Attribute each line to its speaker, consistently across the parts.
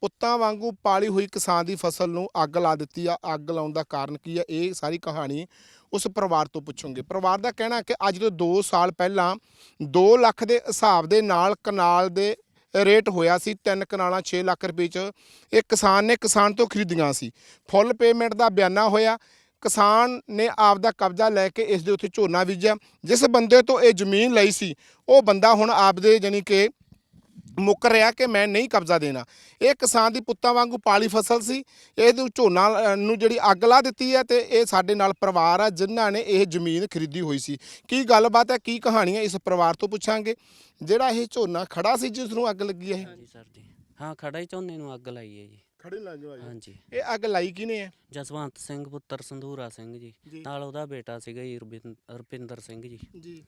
Speaker 1: ਪੁੱਤਾਂ ਵਾਂਗੂ ਪਾਲੀ ਹੋਈ ਕਿਸਾਨ ਦੀ ਫਸਲ ਨੂੰ ਅੱਗ ਲਾ ਦਿੱਤੀ ਆ। ਅੱਗ ਲਾਉਣ ਦਾ ਕਾਰਨ ਕੀ ਆ? ਇਹ ਸਾਰੀ ਕਹਾਣੀ ਉਸ ਪਰਿਵਾਰ ਤੋਂ ਪੁੱਛੋਗੇ। ਪਰਿਵਾਰ ਦਾ ਕਹਿਣਾ ਕਿ ਅੱਜ ਤੋਂ 2 ਸਾਲ ਪਹਿਲਾਂ 2 ਲੱਖ ਦੇ ਹਿਸਾਬ ਦੇ ਨਾਲ ਕਨਾਲ ਦੇ ਰੇਟ ਹੋਇਆ ਸੀ। ਤਿੰਨ ਕਨਾਲਾਂ 6 ਲੱਖ ਰੁਪਏ ਚ ਇਹ ਕਿਸਾਨ ਨੇ ਕਿਸਾਨ ਤੋਂ ਖਰੀਦੀਆਂ ਸੀ। ਫੁੱਲ ਪੇਮੈਂਟ ਦਾ ਬਿਆਨਾ ਹੋਇਆ। ਕਿਸਾਨ ਨੇ ਆਪ ਦਾ ਕਬਜ਼ਾ ਲੈ ਕੇ ਇਸ ਦੇ ਉੱਤੇ ਝੋਨਾ ਬੀਜਿਆ। ਜਿਸ ਬੰਦੇ ਤੋਂ ਇਹ ਜ਼ਮੀਨ ਲਈ ਸੀ, ਉਹ ਬੰਦਾ ਹੁਣ ਆਪਦੇ ਜਾਨੀ ਕਿ ਮੁੱਕਰ ਰਿਹਾ ਕਿ ਮੈਂ ਨਹੀਂ ਕਬਜ਼ਾ ਦੇਣਾ। ਇਹ ਕਿਸਾਨ ਦੀ ਪੁੱਤਾਂ ਵਾਂਗੂ ਪਾਲੀ ਫਸਲ ਸੀ। ਇਹਦੇ ਝੋਨਾ ਅ, ਨੂੰ ਜਿਹੜੀ ਅੱਗ ਲਾ ਦਿੱਤੀ ਹੈ ਤੇ ਇਹ ਸਾਡੇ ਨਾਲ ਪਰਿਵਾਰ ਆ ਜਿਨ੍ਹਾਂ ਨੇ ਇਹ ਜ਼ਮੀਨ ਖਰੀਦੀ ਹੋਈ ਸੀ। ਕੀ ਗੱਲਬਾਤ ਹੈ ਕੀ ਕਹਾਣੀ ਹੈ ਇਸ ਪਰਿਵਾਰ ਤੋਂ ਪੁੱਛਾਂਗੇ। ਜਿਹੜਾ ਇਹ ਝੋਨਾ ਖੜਾ ਸੀ ਜਿਸ ਨੂੰ ਅੱਗ ਲੱਗੀ ਹੈ ਇਹ?
Speaker 2: ਹਾਂਜੀ ਸਰ ਜੀ। ਹਾਂ ਖੜਾ ਹੀ ਝੋਨੇ ਨੂੰ ਅੱਗ ਲਾਈ ਹੈ ਜੀ।
Speaker 1: ਖੜੇ ਲੱਗ
Speaker 2: ਹਾਂਜੀ।
Speaker 1: ਇਹ ਅੱਗ ਲਾਈ ਕਿਨੇ ਹੈ?
Speaker 2: ਜਸਵੰਤ ਸਿੰਘ ਪੁੱਤਰ ਸੰਧੂਰਾ ਸਿੰਘ ਜੀ।
Speaker 1: ਜੀ।
Speaker 2: ਨਾਲ ਉਹਦਾ ਬੇਟਾ ਸੀਗਾ ਜੀ ਰੁਪਿੰ- ਰੁਪਿੰਦਰ ਸਿੰਘ ਜੀ।
Speaker 1: ਜੀ।